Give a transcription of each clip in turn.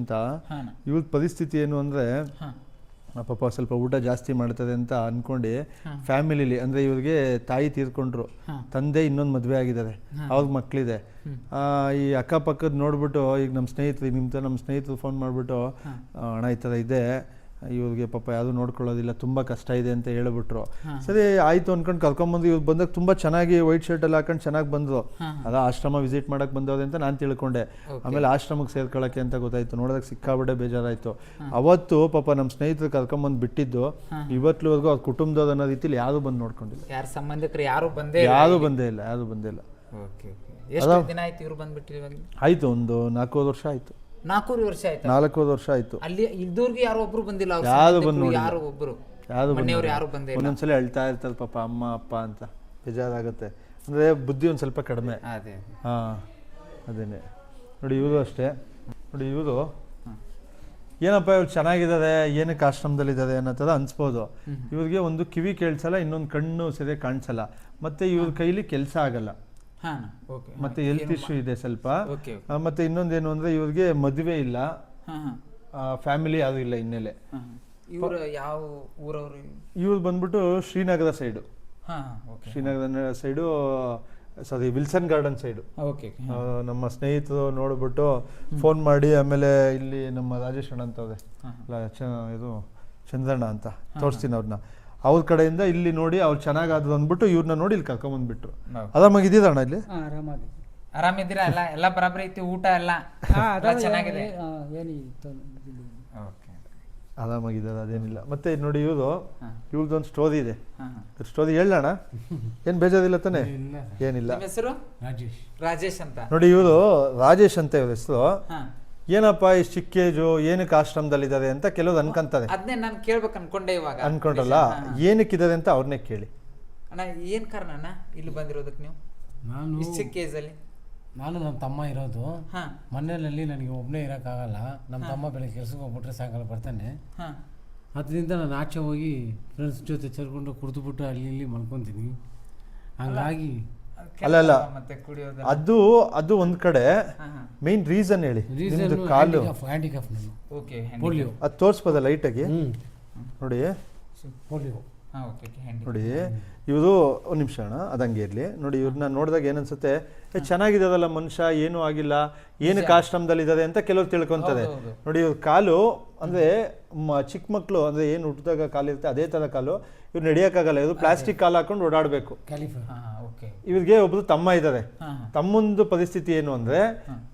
ಅಂತ. ಇವತ್ತು ಇವ್ರ ಪರಿಸ್ಥಿತಿ ಏನು ಅಂದರೆ ಪಾಪ ಸ್ವಲ್ಪ ಊಟ ಜಾಸ್ತಿ ಮಾಡ್ತದೆ ಅಂತ ಅನ್ಕೊಂಡು. ಫ್ಯಾಮಿಲಿಲಿ ಅಂದ್ರೆ ಇವ್ರಿಗೆ ತಾಯಿ ತೀರ್ಕೊಂಡ್ರು. ತಂದೆ ಇನ್ನೊಂದು ಮದುವೆ ಆಗಿದ್ದಾರೆ. ಅವ್ರ ಮಕ್ಕಳಿದೆ ಈ ಅಕ್ಕಪಕ್ಕದ ನೋಡ್ಬಿಟ್ಟು ಈಗ ನಮ್ಮ ಸ್ನೇಹಿತರು ನಿಮ್ಮ ನಮ್ಮ ಸ್ನೇಹಿತರು ಫೋನ್ ಮಾಡಿಬಿಟ್ಟು ಅಣ್ಣ ಈ ಥರ ಇದೆ. ಇವ್ರಿಗೆ ಪಾಪ ಯಾವುದು ನೋಡ್ಕೊಳ್ಳೋದಿಲ್ಲ ತುಂಬ ಕಷ್ಟ ಇದೆ ಅಂತ ಹೇಳ್ಬಿಟ್ರು. ಸರಿ ಆಯಿತು ಅನ್ಕೊಂಡು ಕರ್ಕೊಂಬಂದು ಇವ್ರು ಬಂದಾಗ ತುಂಬ ಚೆನ್ನಾಗಿ ವೈಟ್ ಶರ್ಟ್ ಎಲ್ಲ ಹಾಕೊಂಡು ಚೆನ್ನಾಗಿ ಬಂದರು. ಅದ ಆಶ್ರಮ ವಿಸಿಟ್ ಮಾಡಕ್ಕೆ ಬಂದವ್ರೆ ಅಂತ ನಾನು ತಿಳ್ಕೊಂಡೆ. ಆಮೇಲೆ ಆಶ್ರಮಕ್ಕೆ ಸೇರ್ಕೊಳ್ಳೋಕ್ಕೆ ಅಂತ ಗೊತ್ತಾಯ್ತು. ನೋಡೋದಕ್ಕೆ ಸಿಕ್ಕಾಬಿಟ್ಟೆ ಬೇಜಾರಾಯಿತು. ಅವತ್ತು ಪಾಪ ನಮ್ಮ ಸ್ನೇಹಿತರು ಕರ್ಕೊಂಬಂದು ಬಿಟ್ಟಿದ್ದು ಇವತ್ತುವರೆಗೂ ಅವ್ರ ಕುಟುಂಬದವ್ರು ಅನ್ನೋ ರೀತಿಲಿ ಯಾರು ಬಂದು ನೋಡ್ಕೊಂಡಿಲ್ಲ. ಯಾರು ಸಂಬಂಧಿಕರು ಯಾರು ಬಂದೇ ಯಾರು ಬಂದೇ ಇಲ್ಲ ಯಾರು ಬಂದೇ ಇಲ್ಲ. ಓಕೆ ಓಕೆ ಎಷ್ಟು ದಿನ ಆಯ್ತು ಒಂದು ನಾಲ್ಕೂವರೆ ವರ್ಷ ಆಯಿತು. ನಾಲ್ಕೂವರೆ ವರ್ಷ ಆಯ್ತು? ನಾಲ್ಕೂವರೆ ವರ್ಷ ಆಯ್ತು. ಅಲ್ಲಿ ಇದ್ದವ್ರಿಗೆ ಯಾರು ಒಬ್ರು ಬಂದಿಲ್ಲ ಅವ್ರ ಯಾರು ಸಂಬಂಧಿಕರು ಬಂದ್ ಯಾರು ಒಬ್ರು. ಯಾರು ಮನೆಯವ್ರು ಯಾರು ಬಂದೇ ಇಲ್ಲ. ಒಂದೊಂದ್ಸಲ ಅಳ್ತಾ ಇರ್ತಾರೆ ಪಾಪ ಅಮ್ಮ ಅಪ್ಪ ಅಂತ. ಬೇಜಾರಾಗುತ್ತೆ. ಅಂದರೆ ಬುದ್ಧಿ ಒಂದು ಸ್ವಲ್ಪ ಕಡಿಮೆ. ಅದೇ. ಹಾಂ ಅದೇನೆ. ನೋಡಿ ಇವರು ಅಷ್ಟೇ. ನೋಡಿ ಇವರು ಏನಪ್ಪ ಇವ್ರು ಚೆನ್ನಾಗಿದ್ದಾರೆ ಏನಕ್ಕೆ ಆಶ್ರಮದಲ್ಲಿದ್ದಾರೆ ಅನ್ನೋ ಥರ ಅನ್ಸ್ಬೋದು. ಇವ್ರಿಗೆ ಒಂದು ಕಿವಿ ಕೇಳಿಸಲ್ಲ ಇನ್ನೊಂದು ಕಣ್ಣು ಸರಿಯಾಗಿ ಕಾಣಿಸಲ್ಲ. ಮತ್ತೆ ಇವ್ರ ಕೈಲಿ ಕೆಲಸ ಆಗಲ್ಲ. ಮತ್ತೆ ಹೆಲ್ತ್ ಇಶ್ಯೂ ಇದೆ ಸ್ವಲ್ಪ. ಮತ್ತೆ ಇನ್ನೊಂದೇನು ಅಂದ್ರೆ ಇವ್ರಿಗೆ ಮದುವೆ ಇಲ್ಲ. ಹಾಂ ಹಾಂ. ಫ್ಯಾಮಿಲಿ ಯಾರು ಇಲ್ಲ ಹಿನ್ನೆಲೆ ಇವರು ಇವ್ರು ಯಾವ ಊರವರು ಇವ್ರು? ಬಂದ್ಬಿಟ್ಟು ಶ್ರೀನಗರ ಸೈಡು ಹಾಂ ಹಾಂ. Okay Srinagar side sorry Wilson Garden side okay ನಮ್ಮ ಸ್ನೇಹಿತರು ನೋಡ್ಬಿಟ್ಟು ಫೋನ್ ಮಾಡಿ ಆಮೇಲೆ ಇಲ್ಲಿ ನಮ್ಮ ರಾಜೇಶ್ ಅಣ್ಣ ಅಂತವ್ರೆ ಚ- ಇದು ಚಂದ್ರಣ್ಣ ಅಂತ. ತೋರಿಸ್ತೀನಿ ಅವ್ರನ್ನ. ಅವ್ರ ಕಡೆಯಿಂದ ಇಲ್ಲಿ ನೋಡಿ ಅವ್ರು ಚೆನ್ನಾಗಾದ್ರು ಅಂದ್ಬಿಟ್ಟು ಇವ್ರನ್ನ ನೋಡಿ ಇಲ್ಲಿ ಕರ್ಕೊಂಬಂದ್ಬಿಟ್ರು ಆರಾಮಾಗಿದ್ದೀರ ಅಣ್ಣ ಇಲ್ಲಿ? ಆರಾಮಾಗಿ. ಆರಾಮಿದ್ದೀರಾ? ಎಲ್ಲ ಎಲ್ಲ ಬರಾಬರಿ ಐತಿ ಊಟ ಎಲ್ಲ? ಚೆನ್ನಾಗಿದೆ? ಏನು ಅದೇನಿಲ್ಲ. ಮತ್ತೆ ನೋಡಿ ಇವ್ರು ಇವ್ರದ್ದೊಂದು ಸ್ಟೋರಿ ಇದೆ. ಸ್ಟೋರಿ ಹೇಳೋಣ ಏನು ಬೇಜಾರಿಲ್ಲ ತಾನೆ? ಏನಿಲ್ಲ. ಹೆಸರು? ರಾಜೇಶ್. ರಾಜೇಶ್ ಅಂತ. ನೋಡಿ ಇವರು ರಾಜೇಶ್ ಅಂತ ಇವ್ರ ಹೆಸರು. ಏನಪ್ಪ ಈ ಚಿಕ್ಕೇಜು ಏನಕ್ಕೆ ಆಶ್ರಮದಲ್ಲಿದ್ದಾರೆ ಅಂತ ಕೆಲವ್ರು ಅನ್ಕೊಂತಾರೆ. ಅದನ್ನೇ ನಾನು ಕೇಳ್ಬೇಕು ಅನ್ಕೊಂಡೆ ಇವಾಗ. ಅನ್ಕೊಂಡ್ರಲ್ಲ ಏನಕ್ಕಿದ್ದಾರೆ ಅಂತ ಅವ್ರನ್ನೇ ಕೇಳಿ. ಅಣ್ಣ ಏನು ಕಾರಣ ಅಣ್ಣ ಇಲ್ಲಿ ಬಂದಿರೋದಕ್ಕೆ ನೀವು? ನಾನು ಇಷ್ಟ್ ಚಿಕ್ಕ ಏಜಲ್ಲಿ ನಾನು ನಮ್ಮ ತಮ್ಮ ಇರೋದು. ಹಾಂ. ಮನೆಯಲ್ಲಿ ನನಗೆ ಒಬ್ಬನೇ ಇರೋಕ್ಕಾಗಲ್ಲ ನಮ್ಮ ತಮ್ಮ ಬೆಳಗ್ಗೆ ಕೆಲಸಕ್ಕೆ ಹೋಗ್ಬಿಟ್ರೆ ಸಾಯಂಕಾಲ ಬರ್ತಾನೆ. ಹಾಂ. ಅದರಿಂದ ನಾನು ಆಚೆ ಹೋಗಿ ಫ್ರೆಂಡ್ಸ್ ಜೊತೆ ಸೇರ್ಕೊಂಡು ಕುಡಿದ್ಬಿಟ್ಟು ಅಲ್ಲಿ ಇಲ್ಲಿ ಮಲ್ಕೊತೀನಿ. ಹಂಗಾಗಿ ಅಲ್ಲ, ಅಲ್ಲ. ಮತ್ತೆ ಕುಡಿಯೋದು ಅದು ಅದು ಒಂದ್ ಕಡೆ ಮೇನ್ ರೀಸನ್ ಹೇಳಿ. ರೀಸನ್ ನಿಮ್ದು ಕಾಲು. ಹ್ಯಾಂಡಿಕ್ಯಾಫ್ ನಾನು. Okay polio. ಅದು ತೋರಿಸ್ಬೋದ ಲೈಟಾಗಿ ನೋಡಿ. ಪೋಲಿಯೋ. ಹಾಂ ಓಕೆ ಓಕೆ ಹ್ಯಾಂಡಿ ನೋಡಿ ಇವರು ಒಂದು ನಿಮಿಷ ಅಣ್ಣ ಅದಂಗೆ ಇರಲಿ. ನೋಡಿ ಇವ್ರನ್ನ ನೋಡಿದಾಗ ಏನನ್ಸುತ್ತೆ? ಏ ಚೆನ್ನಾಗಿದಾರಲ್ಲ ಮನುಷ್ಯ ಏನೂ ಆಗಿಲ್ಲ ಏನಕ್ಕೆ ಆಶ್ರಮದಲ್ಲಿದ್ದಾರೆ ಅಂತ ಕೆಲವ್ರು ತಿಳ್ಕೊಂತಾರೆ. ನೋಡಿ ಇವ್ರ ಕಾಲು ಅಂದರೆ ಚಿಕ್ಕ ಮಕ್ಕಳು ಅಂದರೆ ಏನು ಹುಟ್ಟಿದಾಗ ಕಾಲಿರುತ್ತೆ ಅದೇ ಥರ ಕಾಲು. ಇವ್ರು ನಡೆಯೋಕ್ಕಾಗಲ್ಲ ಇವರು ಪ್ಲಾಸ್ಟಿಕ್ ಕಾಲ್ ಹಾಕೊಂಡು ಓಡಾಡಬೇಕು. ಇವ್ರಿಗೆ ಒಬ್ಬರು ತಮ್ಮ ಇದ್ದಾರೆ ತಮ್ಮೊಂದು ಪರಿಸ್ಥಿತಿ ಏನು ಅಂದರೆ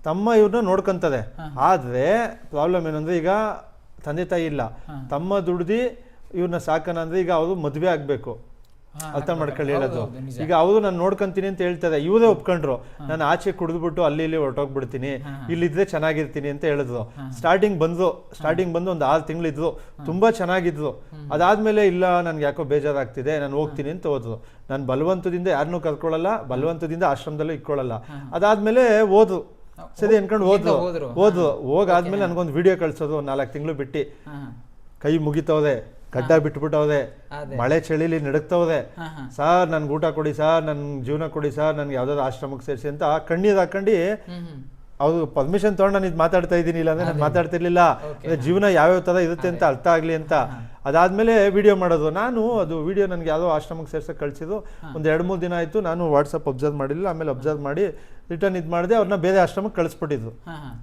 ತಮ್ಮ ಇವ್ರನ್ನ ನೋಡ್ಕೊಂತದೆ. ಆದರೆ ಪ್ರಾಬ್ಲಮ್ ಏನಂದ್ರೆ ಈಗ ತಂದೆ ತಾಯಿ ಇಲ್ಲ. ತಮ್ಮ ದುಡ್ದು ಇವ್ರನ್ನ ಸಾಕನ ಅಂದರೆ ಈಗ ಅವರು ಮದುವೆ ಆಗ್ಬೇಕು. ಅರ್ಥ ಮಾಡ್ಕೊಳ್ಳಿ ಹೇಳೋದು. ಈಗ ಅವರು ನಾನು ನೋಡ್ಕೊಂತೀನಿ ಅಂತ ಹೇಳ್ತಾರೆ ಇವರೇ ಒಪ್ಕೊಂಡ್ರು. ನಾನು ಆಚೆ ಕುಡಿದ್ಬಿಟ್ಟು ಅಲ್ಲಿ ಇಲ್ಲಿ ಹೊರಟೋಗ್ಬಿಡ್ತೀನಿ. ಇಲ್ಲಿದ್ರೆ ಚೆನ್ನಾಗಿರ್ತೀನಿ ಅಂತ ಹೇಳಿದ್ರು ಸ್ಟಾರ್ಟಿಂಗ್ ಬಂದ್ರು ಸ್ಟಾರ್ಟಿಂಗ್ ಬಂದು ಒಂದು ಆರು ತಿಂಗಳಿದ್ರು ತುಂಬಾ ಚೆನ್ನಾಗಿದ್ರು ಅದಾದ್ಮೇಲೆ ಇಲ್ಲ ನನ್ಗೆ ಯಾಕೋ ಬೇಜಾರಾಗ್ತಿದೆ ನಾನು ಹೋಗ್ತೀನಿ ಅಂತ ಹೋದ್ರು. ನಾನು ಬಲವಂತದಿಂದ ಯಾರನ್ನೂ ಕರ್ಕೊಳ್ಳಲ್ಲ ಬಲವಂತದಿಂದ ಆಶ್ರಮದಲ್ಲೂ ಇಟ್ಕೊಳ್ಳಲ್ಲ. ಅದಾದ್ಮೇಲೆ ಹೋದ್ರು. ಸರಿ ಅನ್ಕೊಂಡು ಹೋದ್ರು. ಹೋದ್ರು. ಹೋಗಾದ್ಮೇಲೆ ನನ್ಗೊಂದು ವಿಡಿಯೋ ಕಳ್ಸೋದು ಒಂದು ನಾಲ್ಕು ತಿಂಗಳು ಬಿಟ್ಟು. ಕೈ ಮುಗಿತವ್ರೆ. ಗಡ್ಡ ಬಿಟ್ಬಿಟ್ಟವ್ರೆ ಅದೇ. ಮಳೆ ಚಳಿಲಿ ನಡಕ್ತವದೆ ಸರ್ ನನ್ಗೆ ಊಟ ಕೊಡಿ ಸರ್ ನನ್ ಜೀವನ ಕೊಡಿ ಸರ್ ನನ್ಗೆ ಯಾವ್ದಾದ್ರು ಆಶ್ರಮಕ್ಕೆ ಸೇರಿಸಿ ಅಂತ ಕಣ್ಣೀರ್ ಹಾಕೊಂಡು ಅವ್ರು ಪರ್ಮಿಷನ್ ತಗೊಂಡು ನಾನು ಇದು ಮಾತಾಡ್ತಾ ಇದ್ದೀನಿ ಇಲ್ಲ ಅಂದ್ರೆ ನಾನು ಮಾತಾಡ್ತಿರ್ಲಿಲ್ಲ. ಜೀವನ ಯಾವ್ಯಾವ ತರ ಇರುತ್ತೆ ಅಂತ ಅರ್ಥ ಆಗಲಿ ಅಂತ. ಅದಾದ್ಮೇಲೆ ವಿಡಿಯೋ ಮಾಡೋದು. ನಾನು ಅದು ವಿಡಿಯೋ ನನಗೆ ಯಾವುದೋ ಆಶ್ರಮಕ್ಕೆ ಸೇರ್ಸಕ್ಕೆ ಕಳ್ಸಿದ್ದು. ಒಂದು ಎರಡು ಮೂರು ದಿನ ಆಯ್ತು. ನಾನು ವಾಟ್ಸಪ್ ಅಬ್ಸರ್ವ್ ಮಾಡಿಲ್ಲ ಆಮೇಲೆ ಅಬ್ಸರ್ವ್ ಮಾಡಿ ರಿಟರ್ನ್ ಇದು ಮಾಡಿದೆ ಅವ್ರನ್ನ ಬೇರೆ ಆಶ್ರಮಕ್ಕೆ ಕಳಿಸ್ಬಿಟ್ಟಿದ್ರು.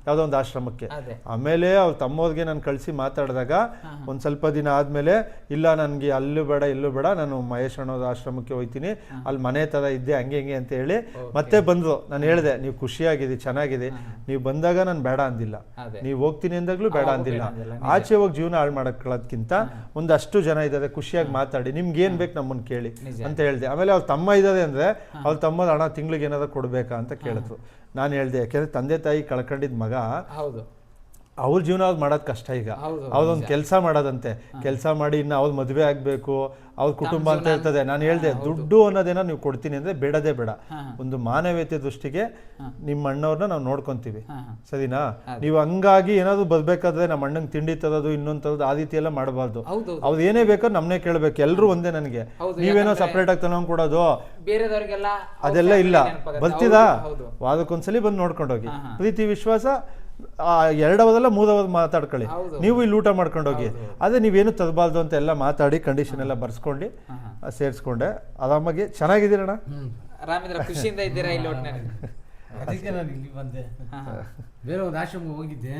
ಯಾವುದೋ ಒಂದು ಆಶ್ರಮಕ್ಕೆ. ಆಮೇಲೆ ಅವ್ರ ತಮ್ಮವ್ರಿಗೆ ನಾನು ಕಳಿಸಿ ಮಾತಾಡಿದಾಗ ಒಂದು ಸ್ವಲ್ಪ ದಿನ ಆದಮೇಲೆ ಇಲ್ಲ ನನಗೆ ಅಲ್ಲೂ ಬೇಡ ಇಲ್ಲೂ ಬೇಡ ನಾನು ಮಹೇಶ್ ಅಣ್ಣವ್ರ ಆಶ್ರಮಕ್ಕೆ ಹೋಗ್ತೀನಿ ಅಲ್ಲಿ ಮನೆ ಥರ ಇದ್ದೆ ಹಂಗೆ ಹಿಂಗೆ ಅಂತ ಹೇಳಿ ಮತ್ತೆ ಬಂದರು. ನಾನು ಹೇಳಿದೆ ನೀವು ಖುಷಿಯಾಗಿದೆ ಚೆನ್ನಾಗಿದೆ ನೀವು ಬಂದಾಗ ನಾನು ಬೇಡ ಅಂದಿಲ್ಲ. ಅದೇ. ನೀವು ಹೋಗ್ತೀನಿ ಅಂದಾಗಲೂ ಬೇಡ ಅಂದಿಲ್ಲ. ಆಚೆ ಹೋಗಿ ಜೀವನ ಹಾಳು ಮಾಡೋಕ್ಕಿಂತ ಒಂದಷ್ಟು ಜನ ಇದ್ದಾರೆ ಖುಷಿಯಾಗಿ ಮಾತಾಡಿ. ನಿಮ್ಗೆ ಏನು ಬೇಕು ನಮ್ಮನ್ನ ಕೇಳಿ ಅಂತ ಹೇಳಿದೆ. ಆಮೇಲೆ ಅವ್ರ ತಮ್ಮ ಇದ್ದಾರೆ ಅಂದ್ರೆ ಅವ್ರ ತಮ್ಮದ ಹಣ ತಿಂಗಳಿಗೆ ಏನಾದ್ರು ಕೊಡಬೇಕಾ ಅಂತ ಕೇಳಿದ್ರು ನಾನು ಹೇಳ್ದೆ ಯಾಕೆಂದ್ರೆ ತಂದೆ ತಾಯಿ ಕಳ್ಕೊಂಡಿದ್ ಮಗ ಹೌದು. ಅವ್ರ ಜೀವನ ಅವ್ರು ಮಾಡೋದು ಕಷ್ಟ ಈಗ. ಅವ್ರೊಂದು ಕೆಲಸ ಮಾಡೋದಂತೆ. ಕೆಲಸ ಮಾಡಿ ಇನ್ನು ಅವ್ರ ಮದುವೆ ಆಗಬೇಕು ಅವ್ರ ಕುಟುಂಬ ಅಂತ ಇರ್ತದೆ ನಾನು ಹೇಳ್ದೆ ದುಡ್ಡು ಅನ್ನೋದೇನೋ ನೀವು ಕೊಡ್ತೀನಿ ಅಂದ್ರೆ ಬೇಡದೇ ಬೇಡ. ಒಂದು ಮಾನವೀಯತೆ ದೃಷ್ಟಿಗೆ ನಿಮ್ಮ ಅಣ್ಣವ್ರನ್ನ ನಾವು ನೋಡ್ಕೊಂತೀವಿ. ಸರಿನಾ? ನೀವು ಹಂಗಾಗಿ ಏನಾದ್ರು ಬರ್ಬೇಕಾದ್ರೆ ನಮ್ಮ ಅಣ್ಣಂಗೆ ತಿಂಡಿ ತರೋದು ಇನ್ನೊಂದು ತರೋದು ಆ ರೀತಿ ಎಲ್ಲ ಮಾಡಬಾರ್ದು ಅವ್ರು ಏನೇ ಬೇಕೋ ನಮ್ಮನ್ನೇ ಕೇಳಬೇಕು. ಎಲ್ಲರೂ ಒಂದೇ ನನಗೆ. ನೀವೇನೋ ಸಪ್ರೇಟ್ ಆಗಿ ತಗೊಂಡು ಕೊಡೋದು. ಅದೆಲ್ಲ ಇಲ್ಲ. ಬರ್ತೀರಾ? ವಾರಕ್ಕೊಂದ್ಸಲಿ ಬಂದು ನೋಡ್ಕೊಂಡೋಗಿ. ಪ್ರೀತಿ ವಿಶ್ವಾಸ ಆ, ಎರಡು ಅವದಲ್ಲ ಮೂರು ಅವರ್ ಮಾತಾಡ್ಕೊಳ್ಳಿ ನೀವು ಇಲ್ಲಿ ಊಟ ಮಾಡ್ಕೊಂಡು ಹೋಗಿ ಅದೇ ನೀವೇನು ತದಬಾರ್ದು ಅಂತ ಎಲ್ಲ ಮಾತಾಡಿ ಕಂಡೀಷನ್ ಎಲ್ಲ ಬರ್ಸ್ಕೊಂಡು. ಸೇರಿಸ್ಕೊಂಡೆ. ಆರಾಮಾಗಿ ಚೆನ್ನಾಗಿದ್ದೀರಣ್ಣ? ಆರಾಮಿದ್ರ ಖುಷಿಯಿಂದ ಇದ್ದೀರಾ ಇಲ್ಲಿ ಒಟ್ಟಿನಲ್ಲಿ ಅದಕ್ಕೆ ನಾನು ಇಲ್ಲಿ ಬಂದೆ. ಬೇರೆ ಒಂದು ಆಶ್ರಮ ಹೋಗಿದ್ದೆ.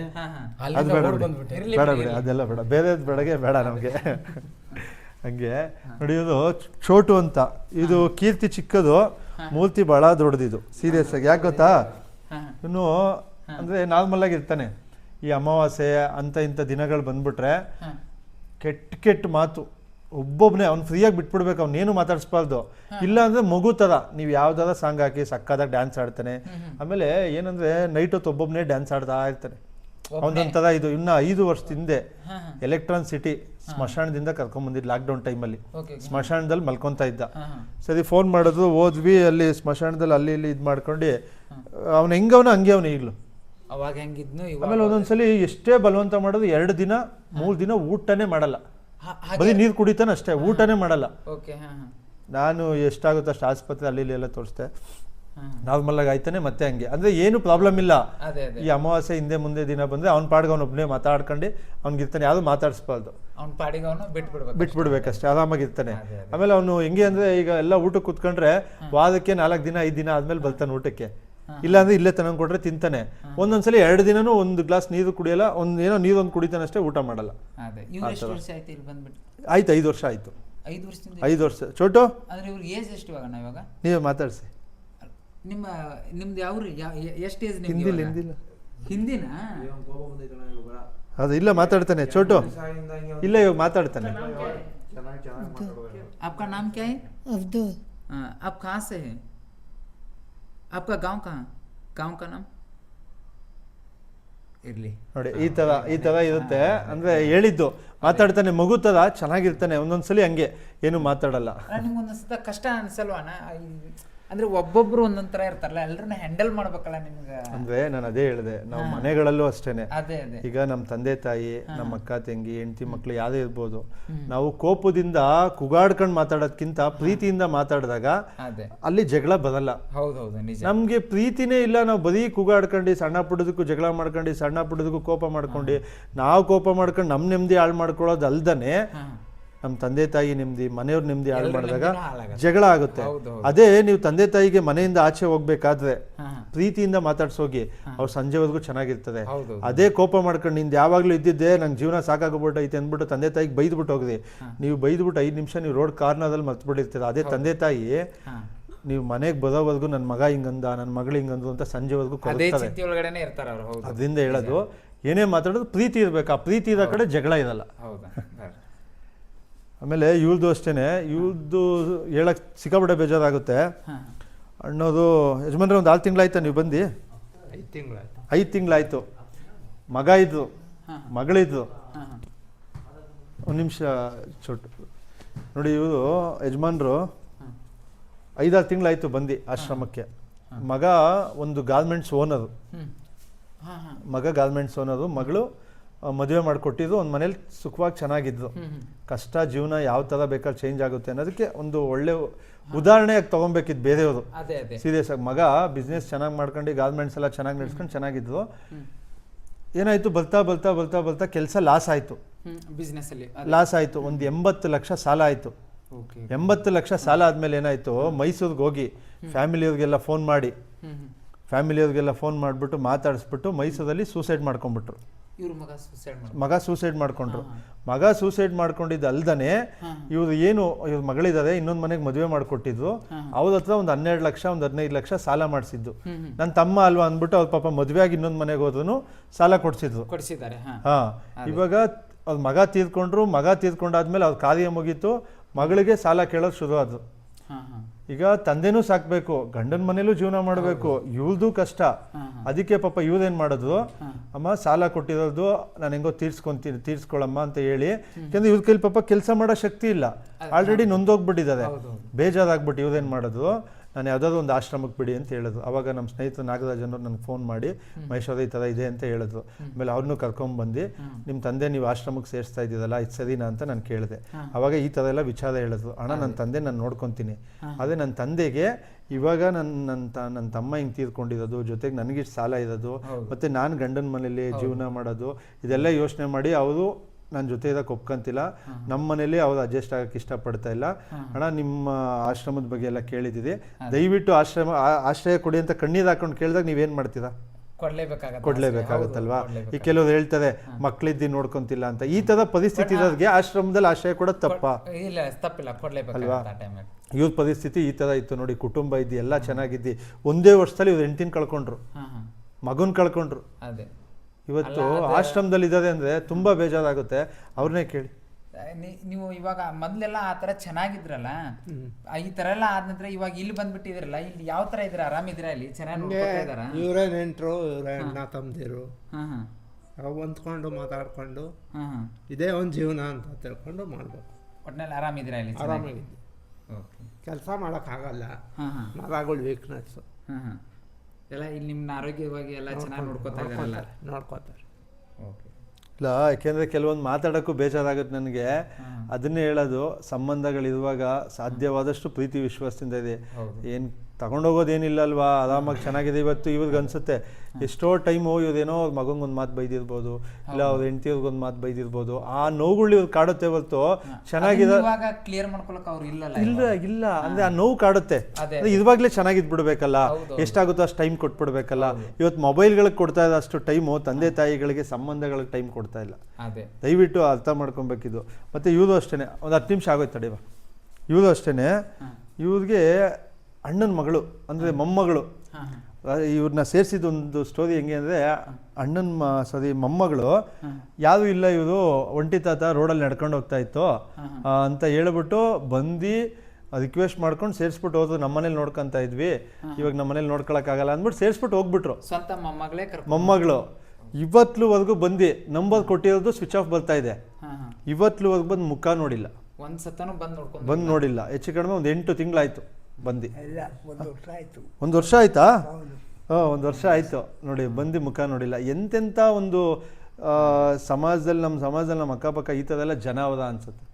ಅದು ಬೇಡ ಬಿಡಿ. ಬೇಡ ಅದೆಲ್ಲ ಬೇಡ. ಬೇರೆ ಬೇಡಗೆ ಬೇಡ ನಮಗೆ. ಹಂಗೆ. ನೋಡಿ ಇದು ಚೋಟು ಅಂತ. ಇದು ಕೀರ್ತಿ ಚಿಕ್ಕದು ಮೂರ್ತಿ ಬಹಳ ದೊಡ್ಡದಿದು. ಸೀರಿಯಸ್ ಆಗಿ. ಯಾಕೆ ಗೊತ್ತಾ? ಇನ್ನು ಅಂದ್ರೆ ನಾರ್ಮಲ್ ಆಗಿ ಇರ್ತಾನೆ. ಈ ಅಮಾವಾಸ್ಯೆ ಅಂತ ಇಂಥ ದಿನಗಳು ಬಂದ್ಬಿಟ್ರೆ ಕೆಟ್ಟ ಕೆಟ್ಟ ಮಾತು. ಒಬ್ಬೊಬ್ಬನೇ ಅವ್ನು ಫ್ರೀಯಾಗಿ ಬಿಟ್ಬಿಡ್ಬೇಕು ಅವ್ನೇನು ಮಾತಾಡಿಸ್ಬಾರ್ದು. ಇಲ್ಲ ಅಂದ್ರೆ ಮಗು ಥರ ನೀವು ಯಾವ್ದಾರ ಸಾಂಗ್ ಹಾಕಿ ಸಕ್ಕದಾಗ ಡ್ಯಾನ್ಸ್ ಆಡ್ತಾನೆ. ಆಮೇಲೆ ಏನಂದ್ರೆ ನೈಟ್ ಹೊತ್ತು ಒಬ್ಬೊಬ್ಬನೇ ಡ್ಯಾನ್ಸ್ ಆಡ್ತಾ ಇರ್ತಾನೆ. ಅವನೊಂಥರ ಇದು ಇನ್ನ ಐದು ವರ್ಷದ ಹಿಂದೆ ಎಲೆಕ್ಟ್ರಾನ್ ಸಿಟಿ ಸ್ಮಶಾನದಿಂದ ಲಾಕ್ ಲಾಕ್ಡೌನ್ ಟೈಮಲ್ಲಿ ಅಲ್ಲಿ. ಸ್ಮಶಾನದಲ್ಲಿ ಮಲ್ಕೊಂತ ಇದ್ದ. ಸರಿ ಫೋನ್ ಮಾಡಿದ್ರು ಹೋದ್ವಿ ಅಲ್ಲಿ ಸ್ಮಶಾನದಲ್ಲಿ ಅಲ್ಲಿ ಇಲ್ಲಿ ಇದು ಮಾಡ್ಕೊಂಡು ಅವ್ನು ಹೆಂಗವನ ಹಂಗೆ ಅವನು ಈಗಲೂ. ಅವಾಗ ಹೆಂಗಿದ್ನು ಆಮೇಲೆ ಒಂದೊಂದ್ಸಲಿ ಎಷ್ಟೇ ಬಲವಂತ ಮಾಡೋದು ಎರಡು ದಿನ ಮೂರು ದಿನ ಊಟನೇ ಮಾಡಲ್ಲ. ಬರೀ ನೀರು ಕುಡಿತಾನೆ ಅಷ್ಟೇ ಊಟನೇ ಮಾಡಲ್ಲ. ಓಕೆ ನಾನು ಎಷ್ಟಾಗುತ್ತೆ ಅಷ್ಟು ಆಸ್ಪತ್ರೆ ಅಲ್ಲಿ ಎಲ್ಲ ತೋರಿಸ್ದೆ. ನಾರ್ಮಲ್ ಆಗಿ ಆಯ್ತಾನೆ ಮತ್ತೆ ಹಂಗೆ. ಅಂದ್ರೆ ಏನು ಪ್ರಾಬ್ಲಮ್ ಇಲ್ಲ. ಈ ಅಮಾವಾಸ್ಯೆ ಹಿಂದೆ ಮುಂದೆ ದಿನ ಬಂದ್ರೆ ಅವ್ನ ಪಾಡ್ಗೆ ಅವ್ನೊಬ್ಬನೇ ಮಾತಾಡ್ಕೊಂಡು ಅವ್ನಿಗಿರ್ತಾನೆ ಯಾರು ಮಾತಾಡಿಸ್ಬಾರ್ದು. ಅವ್ನ ಪಾಡಿಗೆ ಅವನು ಬಿಟ್ಬಿಡ್ಬೇಕು ಬಿಟ್ಬಿಡ್ಬೇಕಷ್ಟೇ ಆರಾಮಾಗಿರ್ತಾನೆ. ಆಮೇಲೆ ಅವನು ಹೆಂಗೆ ಅಂದ್ರೆ ಈಗ ಎಲ್ಲ ಊಟಕ್ಕೆ ಕುತ್ಕೊಂಡ್ರೆ ವಾರಕ್ಕೆ ನಾಲ್ಕು ದಿನ ಐದು ದಿನ ಆದ್ಮೇಲೆ ಬರ್ತಾನೆ ಊಟಕ್ಕೆ. ಇಲ್ಲ ಅಂದ್ರೆ ಇಲ್ಲೇ ತನಕ ಕೊಟ್ರೆ ತಿಂತಾನೆ ಒಂದೊಂದ್ಸಲಿ ಎರಡು ದಿನನೂ ಒಂದು ಗ್ಲಾಸ್ ನೀರು ಕುಡಿಯಲ್ಲ ಒಂದ್ ಏನೋ ನೀರು ಒಂದು ಕುಡಿತಾನೆ ಅಷ್ಟೇ ಊಟ ಮಾಡಲ್ಲ ಅದೇ ಇವ್ರು ಎಷ್ಟು ವರ್ಷ ಆಯ್ತು ಇಲ್ಲಿ ಬಂದ್ಬಿಟ್ಟು ಆಯ್ತು ಐದು ವರ್ಷ ಆಯ್ತು ಐದು ವರ್ಷದಿಂದ ಐದು ವರ್ಷ ಚೋಟು ಅಂದ್ರೆ ಇವ್ರಿಗೆ ಏಜ್ ಎಷ್ಟು ಇವಾಗ ನಾ ಇವಾಗ ನೀವೇ ಮಾತಾಡ್ಸಿ ನಿಮ್ಮ ನಿಮ್ದು ಯಾವ್ರಿ ಎಷ್ಟು ಏಜ್ ಹಿಂದಿಲ್ಲ ನಿಮ್ಗೆ ಹಿಂದಿಲ್ಲ ಹಿಂದಿನ ಅದು ಇಲ್ಲ ಮಾತಾಡ್ತಾನೆ ಚೋಟು ಇಲ್ಲ ಇವಾಗ ಮಾತಾಡ್ತಾನೆ आपका नाम क्या है अब्दुल हाँ, आप कहाँ से है आपका गांव कहाँ गांव का नाम ಇರ್ಲಿ ನೋಡಿ ಈ ತರ ಈ ತರ ಇರುತ್ತೆ ಅಂದ್ರೆ ಹೇಳಿದ್ದು ಮಾತಾಡ್ತಾನೆ ಮಗು ತರ ಚೆನ್ನಾಗಿರ್ತಾನೆ ಒಂದೊಂದ್ಸಲಿ ಹಂಗೆ ಏನು ಮಾತಾಡಲ್ಲ ನಿಮ್ಗೆ ಒಂದೊಂದ್ಸತ ಕಷ್ಟ ಅನ್ಸಲ್ವಾನ ಈ- ಅಂದ್ರೆ ಒಬ್ಬೊಬ್ರು ಒಂದೊಂದ್ ತರ ಇರ್ತಾರಲ್ಲ ಎಲ್ಲರನ್ನ ಹ್ಯಾಂಡಲ್ ಮಾಡ್ಬೇಕಲ್ಲ ನಿಮ್ಗೆ? ಅಂದ್ರೆ ನಾನು ಅದೇ ಹೇಳಿದೆ ನಾವು ಮನೆಗಳಲ್ಲೂ ಅಷ್ಟೇನೆ. ಅದೇ ಅದೇ. ಈಗ ನಮ್ಮ ತಂದೆ ತಾಯಿ ನಮ್ಮ ಅಕ್ಕ ತಂಗಿ ಹೆಂಡತಿ ಮಕ್ಳು ಯಾವ್ದೇ ಇರ್ಬೋದು ನಾವು ಕೋಪದಿಂದ ಕುಗಾಡ್ಕೊಂಡು ಮಾತಾಡೋದ್ಕಿಂತ ಪ್ರೀತಿಯಿಂದ ಮಾತಾಡಿದಾಗ ಅದೇ. ಅಲ್ಲಿ ಜಗಳ ಬರಲ್ಲ. ಹೌದೌದು ನಿಜ. ನಮ್ಗೆ ಪ್ರೀತಿನೇ ಇಲ್ಲ ನಾವು ಬರೀ ಕೂಗಾಡ್ಕೊಂಡು ಸಣ್ಣ ಪುಟ್ಟದಕ್ಕೂ ಜಗಳ ಮಾಡ್ಕೊಂಡು ಸಣ್ಣ ಪುಟ್ಟದಕ್ಕೂ ಕೋಪ ಮಾಡ್ಕೊಂಡು ನಾವು ಕೋಪ ಮಾಡ್ಕೊಂಡು ನಮ್ಮ ನೆಮ್ಮದಿ ಹಾಳು ಮಾಡ್ಕೊಳ್ಳೋದು ಅಲ್ದನೆ ನಮ್ಮ ತಂದೆ ತಾಯಿ ನೆಮ್ಮದಿ ಮನೆಯವ್ರ ನೆಮ್ಮದಿ ಹಾಳು ಮಾಡಿದಾಗ ಜಗಳ ಆಗುತ್ತೆ. ಅದೇ ನೀವು ತಂದೆ ತಾಯಿಗೆ ಮನೆಯಿಂದ ಆಚೆ ಹೋಗ್ಬೇಕಾದ್ರೆ ಪ್ರೀತಿಯಿಂದ ಮಾತಾಡ್ಸೋಗಿ ಅವ್ರು ಸಂಜೆವರೆಗೂ ಚೆನ್ನಾಗಿರ್ತದೆ. ಅದೇ ಕೋಪ ಮಾಡ್ಕೊಂಡು ನಿಂದು ಯಾವಾಗಲೂ ಇದ್ದಿದ್ದೆ ನಂಗೆ ಜೀವನ ಸಾಕಾಗ್ಬಿಟ್ಟೈತೆ ಅಂದ್ಬಿಟ್ಟು ತಂದೆ ತಾಯಿಗೆ ಬೈದ್ಬಿಟ್ಟು ಹೋಗ್ರಿ. ನೀವು ಬೈದ್ಬಿಟ್ಟು ಐದು ನಿಮಿಷ ನೀವು ರೋಡ್ ಕಾರ್ನರ್ದಲ್ಲಿ ಮರ್ತ್ಬಿಟ್ಟಿರ್ತೀರ ಅದೇ ತಂದೆ ತಾಯಿ ನೀವು ಮನೆಗೆ ಬರೋವರೆಗೂ ನನ್ನ ಮಗ ಹಿಂಗಂದ ನನ್ನ ಮಗಳು ಹಿಂಗಂದು ಅಂತ ಸಂಜೆವರೆಗೂ ಅದರಿಂದ ಹೇಳೋದು ಏನೇ ಮಾತಾಡೋದು ಪ್ರೀತಿ ಇರಬೇಕು. ಆ ಪ್ರೀತಿ ಇರೋ ಕಡೆ ಜಗಳ ಇರಲ್ಲ. ಆಮೇಲೆ ಇವ್ರದ್ದು ಅಷ್ಟೇ ಇವ್ರದ್ದು ಹೇಳಕ್ ಸಿಕ್ಕಾಪಟ್ಟೆ ಬೇಜಾರಾಗುತ್ತೆ. ಅನ್ನೋದು ಅಣ್ಣೋದು ಯಜಮಾನ್ರೆ ಒಂದು ಆರು ತಿಂಗಳಾಯ್ತಾ ನೀವು ಬಂದು? ಐದು ತಿಂಗಳಾಯ್ತು. ಐದು ತಿಂಗಳಾಯ್ತು. ಮಗ ಇದ್ದು. ಮಗಳಿದ್ದು ಒಂದು ನಿಮಿಷ ಚೊಟ್ಟು ನೋಡಿ ಇವರು ಯಜಮಾನ್ರು. ಐದಾರು ತಿಂಗಳಾಯ್ತು ಬಂದು ಆಶ್ರಮಕ್ಕೆ. ಮಗ ಒಂದು ಗಾರ್ಮೆಂಟ್ಸ್ ಓನರು. ಮಗ ಗಾರ್ಮೆಂಟ್ಸ್ ಓನರು. ಮಗಳು ಮದುವೆ ಮಾಡಿಕೊಟ್ಟಿದ್ದು ಒಂದು ಮನೇಲಿ ಸುಖವಾಗಿ ಹ್ಮ್. ಕಷ್ಟ ಜೀವನ ಯಾವ ಥರ ಬೇಕಾದ್ರೆ ಚೇಂಜ್ ಆಗುತ್ತೆ ಅನ್ನೋದಕ್ಕೆ ಒಂದು ಒಳ್ಳೆ ಉದಾಹರಣೆಯಾಗಿ ತೊಗೊಬೇಕಿತ್ತು ಬೇರೆಯವರು. ಅದೇ ಅದೇ. ಸೀರಿಯಸ್ ಆಗಿ. ಮಗ ಬಿಸ್ನೆಸ್ ಚೆನ್ನಾಗಿ ಮಾಡ್ಕೊಂಡು ಗಾರ್ಮೆಂಟ್ಸ್ ಎಲ್ಲ ಚೆನ್ನಾಗಿ ನಡೆಸ್ಕೊಂಡು ಚೆನ್ನಾಗಿದ್ರು ಏನಾಯ್ತು? ಬರ್ತಾ ಬರ್ತಾ ಬರ್ತಾ ಬರ್ತಾ ಕೆಲಸ ಲಾಸ್ ಆಯಿತು. ಬಿಸ್ನೆಸ್ ಅಲ್ಲಿ. ಲಾಸ್ ಆಯಿತು. ಒಂದು ಎಂಬತ್ತು ಲಕ್ಷ ಸಾಲ ಆಯಿತು. ಎಂಬತ್ತು ಲಕ್ಷ ಸಾಲ ಆದ್ಮೇಲೆ ಏನಾಯಿತು? ಮೈಸೂರಿಗೆ ಹೋಗಿ ಫ್ಯಾಮಿಲಿಯವ್ರಿಗೆಲ್ಲ ಫೋನ್ ಮಾಡಿ. ಫ್ಯಾಮಿಲಿಯವ್ರಿಗೆಲ್ಲ ಫೋನ್ ಮಾಡಿಬಿಟ್ಟು ಮಾತಾಡಿಸ್ಬಿಟ್ಟು ಮೈಸೂರಲ್ಲಿ ಸೂಸೈಡ್ ಮಾಡ್ಕೊಂಡ್ಬಿಟ್ರು. ಇವ್ರ ಮಗ ಸುಸೈಡ್ ಮಾಡಿ ಮಗ ಸೂಸೈಡ್ ಮಾಡ್ಕೊಂಡ್ರು. ಮಗ ಸೂಸೈಡ್ ಮಾಡ್ಕೊಂಡಿದ್ದು ಅಲ್ದನೆ ಇವ್ರು ಏನು ಇವ್ರ ಮಗಳಿದ್ದಾರೆ ಇನ್ನೊಂದು ಮನೆಗೆ ಮದುವೆ ಮಾಡಿಕೊಟ್ಟಿದ್ರು. ಅವ್ರ ಹತ್ರ ಒಂದು ಹನ್ನೆರಡು ಲಕ್ಷ ಒಂದು ಹದಿನೈದು ಲಕ್ಷ ಸಾಲ ಮಾಡಿಸಿದ್ದು. ನನ್ನ ತಮ್ಮ ಅಲ್ವಾ ಅಂದ್ಬಿಟ್ಟು ಅವ್ರ ಪಾಪ ಮದುವೆ ಆಗಿ ಇನ್ನೊಂದು ಮನೆಗೆ ಹೋದ್ರು ಸಾಲ ಕೊಡ್ಸಿದ್ರು. ಕೊಡಿಸಿದ್ದಾರೆ ಹಾ. ಹಾ. ಇವಾಗ ಅವ್ರ ಮಗ ತೀರ್ಕೊಂಡ್ರು ಮಗ ತೀರ್ಕೊಂಡಾದ್ಮೇಲೆ ಅವ್ರ ಕಾರ್ಯ ಮುಗೀತು ಮಗಳಿಗೆ ಸಾಲ ಕೇಳೋದು ಶುರು ಆದ್ರು ಈಗ ತಂದೆನೂ ಸಾಕ್ಬೇಕು ಗಂಡನ ಮನೇಲೂ ಜೀವನ ಮಾಡಬೇಕು ಇವಳದು ಕಷ್ಟ. ಅದಕ್ಕೆ ಪಾಪ ಇವ್ದೇನ್ ಮಾಡೋದು? ಅಮ್ಮ ಸಾಲ ಕೊಟ್ಟಿರೋದು ನಾನು ಹೆಂಗೋ ತೀರ್ಸ್ಕೊಂತೀನಿ ತೀರ್ಸ್ಕೊಳಮ್ಮ ಅಂತ ಹೇಳಿ. ಯಾಕಂದ್ರೆ ಇವ್ರ ಕೈಲಿ ಪಾಪ ಕೆಲಸ ಮಾಡೋ ಶಕ್ತಿ ಇಲ್ಲ. ಆಲ್ರೆಡಿ ನೊಂದೋಗ್ಬಿಟ್ಟಿದ್ದಾರೆ ಬೇಜಾರಾಗ್ಬಿಟ್ಟು ಇವ್ದೇನ್ ಮಾಡಿದ್ರು ನಾನು ಯಾವುದಾದ್ರು ಒಂದು ಆಶ್ರಮಕ್ಕೆ ಬಿಡಿ ಅಂತ ಹೇಳಿದ್ರು. ಅವಾಗ ನಮ್ಮ ಸ್ನೇಹಿತರು ನಾಗರಾಜ್ ಅನ್ನೋರು ನನಗೆ ಫೋನ್ ಮಾಡಿ ಮಹೇಶ್ವರ ಈ ಥರ ಇದೆ ಅಂತ ಹೇಳಿದ್ರು. ಆಮೇಲೆ ಅವ್ರನ್ನೂ ಕರ್ಕೊಂಡ್ಬಂದು ನಿಮ್ಮ ತಂದೆ ನೀವು ಆಶ್ರಮಕ್ಕೆ ಸೇರಿಸ್ತಾ ಇದ್ದೀರಲ್ಲ ಇದು ಸರಿನಾ? ಅಂತ ನಾನು ಕೇಳಿದೆ. ಅವಾಗ ಈ ಥರ ಎಲ್ಲ ವಿಚಾರ ಹೇಳಿದ್ರು. ಅಣ್ಣ ನನ್ನ ತಂದೆ ನಾನು ನೋಡ್ಕೊತೀನಿ. ಅದೇ ನನ್ನ ತಂದೆಗೆ ಇವಾಗ ನನ್ನ ನನ್ನ ತ ನನ್ನ ತಮ್ಮ ಹಿಂಗೆ ತೀರ್ಕೊಂಡಿರೋದು ಜೊತೆಗೆ ನನಗಿಷ್ಟು ಸಾಲ ಇರೋದು ಮತ್ತು ನಾನು ಗಂಡನ ಮನೇಲಿ ಜೀವನ ಮಾಡೋದು ಇದೆಲ್ಲ ಯೋಚನೆ ಮಾಡಿ ಅವರು ನನ್ನ ಜೊತೆ ಇದಕ್ಕೆ ಒಪ್ಕೊಂತಿಲ್ಲ ನಮ್ಮ ಮನೇಲಿ ಅವ್ರು ಅಡ್ಜಸ್ಟ್ ಆಗಕ್ಕೆ ಇಷ್ಟಪಡ್ತಾ ಇಲ್ಲ. ಅಣ್ಣ ನಿಮ್ಮ ಆಶ್ರಮದ ಬಗ್ಗೆ ಎಲ್ಲ ಕೇಳಿದ್ದೀರಿ. ದಯವಿಟ್ಟು ಆಶ್ರಮ ಆಶ್ರಯ ಕೊಡಿ ಅಂತ ಕಣ್ಣೀರು ಹಾಕೊಂಡು ಕೇಳಿದಾಗ ನೀವೇನು ಮಾಡ್ತೀರಾ? ಕೊಡ್ಲೇಬೇಕಾಗ ಕೊಡ್ಲೇಬೇಕಾಗತ್ತಲ್ವಾ? ಈ ಕೆಲವ್ರು ಹೇಳ್ತಾರೆ ಮಕ್ಳಿದ್ದಿ ನೋಡ್ಕೊಂತಿಲ್ಲ ಅಂತ. ಈ ತರ ಪರಿಸ್ಥಿತಿ ಇರೋರಿಗೆ ಆಶ್ರಮದಲ್ಲಿ ಆಶ್ರಯ ಕೂಡ ತಪ್ಪ? ಇಲ್ಲ ತಪ್ಪಿಲ್ಲ ಕೊಡ್ಲೇಬೇಕಲ್ವಾ ಇವ್ರ ಪರಿಸ್ಥಿತಿ ಈ ತರ ಇತ್ತು ನೋಡಿ ಕುಟುಂಬ ಇದ್ದಿ ಎಲ್ಲ ಚೆನ್ನಾಗಿದ್ದಿ. ಒಂದೇ ವರ್ಷದಲ್ಲಿ ಇವ್ರು ಹೆಂಡತಿನ ಕಳ್ಕೊಂಡ್ರು. ಹಾ ಕಳ್ಕೊಂಡ್ರು. ಅದೇ. ಇವತ್ತು ಆಶ್ರಮದಲ್ಲಿ ಇದ್ದಾರೆ ಅಂದ್ರೆ ತುಂಬಾ ಬೇಜಾರಾಗುತ್ತೆ. ಅವ್ರನ್ನೇ ಕೇಳಿ. ನೀ- ನೀವು ಇವಾಗ ಮೊದ್ಲೆಲ್ಲ ಆ ತರ ಚೆನ್ನಾಗಿದ್ರಲ್ಲ? ಆ, ಈ ತರ ಎಲ್ಲ ಆದ ನಂತರ ಇವಾಗ ಇಲ್ಲಿ ಬಂದ್ಬಿಟ್ಟಿದ್ರಲ್ಲ ಇಲ್ಲಿ ಯಾವ ತರ ಇದ್ರ ಆರಾಮಿದ್ರ ಇಲ್ಲಿ? ಚೆನ್ನಾಗಿ ನೋಡ್ಕೊತಾ ಇದಾರ ಇವರೇ ನೆಂಟರು ಇವರೇ ಅಣ್ಣ ತಮ್ಮದಿರು. ಹೊಂದ್ಕೊಂಡು ಮಾತಾಡ್ಕೊಂಡು ಇದೇ ಒಂದು ಜೀವನ ಅಂತ ತಿಳ್ಕೊಂಡು ಮಾಡ್ಬೇಕು. ಒಟ್ನಲ್ಲಿ ಆರಾಮಿದ್ರ ಇಲ್ಲಿ? ಆರಾಮಾಗಿದ್ದೆ ಓಕೆ. ಕೆಲಸ ಮಾಡೋಕ್ಕಾಗಲ್ಲ. ನರಗಳು ವೀಕ್ನೆಸ್ಸು ಎಲ್ಲ ಇಲ್ಲಿ ನಿಮ್ನ ಆರೋಗ್ಯವಾಗಿ ಎಲ್ಲ ಚೆನ್ನಾಗಿ ನೋಡ್ಕೊತಾ ನೋಡ್ಕೋತಾರೆ. ಓಕೆ. ಇಲ್ಲ ಯಾಕೆಂದ್ರೆ ಕೆಲವೊಂದು ಮಾತಾಡೋಕ್ಕೂ ಬೇಜಾರಾಗುತ್ತೆ ನನಗೆ. ಅದನ್ನೇ ಹೇಳೋದು ಸಂಬಂಧಗಳಿರುವಾಗ ಸಾಧ್ಯವಾದಷ್ಟು ಪ್ರೀತಿ ವಿಶ್ವಾಸದಿಂದ ಇದೆ. ಏನು ತಗೊಂಡೋಗೋದೇನಿಲ್ಲ ಅಲ್ವಾ ಆರಾಮಾಗಿ ಚೆನ್ನಾಗಿದೆ ಇವತ್ತು ಇವ್ರಿಗೆ ಅನಿಸುತ್ತೆ. ಎಷ್ಟೋ ಟೈಮು ಇವ್ರೇನೋ ಅವ್ರ ಮಗಂಗೊಂದು ಮಾತು ಬೈದಿರ್ಬೋದು ಇಲ್ಲ ಅವ್ರ ಹೆಂಡತಿಯವ್ರಿಗೊಂದು ಮಾತು ಬೈದಿರ್ಬೋದು ಆ ನೋವುಗಳು ಇವ್ರು ಕಾಡುತ್ತೆ ಹೊರತು ಚೆನ್ನಾಗಿದೆ. ಕ್ಲಿಯರ್ ಮಾಡ್ಕೊಳಕ್ ಅವ್ರು ಇಲ್ಲಲ್ಲ ಇಲ್ಲ ಇಲ್ಲ. ಅಂದ್ರೆ ಆ ನೋವು ಕಾಡುತ್ತೆ. ಅಂದರೆ ಇವಾಗಲೇ ಚೆನ್ನಾಗಿದ್ದು ಬಿಡಬೇಕಲ್ಲ. ಎಷ್ಟಾಗುತ್ತೋ ಅಷ್ಟು ಟೈಮ್ ಕೊಟ್ಬಿಡ್ಬೇಕಲ್ಲ. ಇವತ್ತು ಮೊಬೈಲ್ಗಳಿಗೆ ಕೊಡ್ತಾ ಇರೋ ಅಷ್ಟು ಟೈಮು ತಂದೆ ತಾಯಿಗಳಿಗೆ ಸಂಬಂಧಗಳಿಗೆ ಟೈಮ್ ಕೊಡ್ತಾ ಇಲ್ಲ. ದಯವಿಟ್ಟು ಅರ್ಥ ಮಾಡ್ಕೊಬೇಕಿದು. ಮತ್ತು ಇವರು ಅಷ್ಟೇ ಒಂದು ಹತ್ತು ನಿಮಿಷ ಆಗೋಯ್ತು ತಡೆಯುವ ಇವರು ಅಷ್ಟೇ ಇವ್ರಿಗೆ ಅಣ್ಣನ ಮಗಳು ಅಂದರೆ ಮೊಮ್ಮಗಳು. ಇವ್ರನ್ನ ಸೇರಿಸಿದ ಒಂದು ಸ್ಟೋರಿ ಹೆಂಗೆ ಅಂದರೆ ಅಣ್ಣನ ಮ ಸಾರಿ ಮೊಮ್ಮಗಳು ಯಾರು ಇಲ್ಲ ಇವರು ಒಂಟಿ ತಾತ ರೋಡಲ್ಲಿ ನಡ್ಕೊಂಡು ಹೋಗ್ತಾ ಇತ್ತು. ಅಂತ ಹೇಳ್ಬಿಟ್ಟು ಬಂದು ರಿಕ್ವೆಸ್ಟ್ ಮಾಡ್ಕೊಂಡು ಸೇರಿಸ್ಬಿಟ್ಟು ಹೋದ್ರು ನಮ್ಮ ಮನೇಲಿ ನೋಡ್ಕೊಂತ ಇದ್ವಿ. ಇವಾಗ ನಮ್ಮ ಮನೇಲಿ ನೋಡ್ಕೊಳಕ್ಕಾಗಲ್ಲ ಅಂದ್ಬಿಟ್ಟು ಸೇರಿಸ್ಬಿಟ್ಟು ಹೋಗ್ಬಿಟ್ರು. ಸ್ವಂತ ಮೊಮ್ಮಗಳೇ ಮೊಮ್ಮಗಳು. ಇವತ್ಲುವರೆಗೂ ಬಂದು ನಂಬರ್ ಕೊಟ್ಟಿರೋದು ಸ್ವಿಚ್ ಆಫ್ ಬರ್ತಾ ಇದೆ. ಇವತ್ಲುವರೆಗೂ ಬಂದು ಮುಖ ನೋಡಿಲ್ಲ. ಒಂದು ಸತನು ಬಂದು ನೋಡ್ಕೊಂಡು ಬಂದು ನೋಡಿಲ್ಲ. ಹೆಚ್ಚು ಕಡಿಮೆ ಒಂದು ಎಂಟು ತಿಂಗಳಾಯ್ತು. ಬಂದು. ಇಲ್ಲ ಒಂದು ವರ್ಷ ಆಯಿತು. ಒಂದು ವರ್ಷ ಆಯ್ತಾ? ಹಾಂ ಒಂದು ವರ್ಷ ಆಯಿತು. ನೋಡಿ ಬಂದು ಮುಖ ನೋಡಿಲ್ಲ. ಎಂತೆಂಥ ಒಂದು ಆ, ಸಮಾಜದಲ್ಲಿ ನಮ್ಮ ಸಮಾಜದಲ್ಲಿ ನಮ್ಮ ಅಕ್ಕಪಕ್ಕ ಈ ಥರದೆಲ್ಲ ಎಲ್ಲ ಜನ ಅವದ ಅನ್ಸುತ್ತೆ.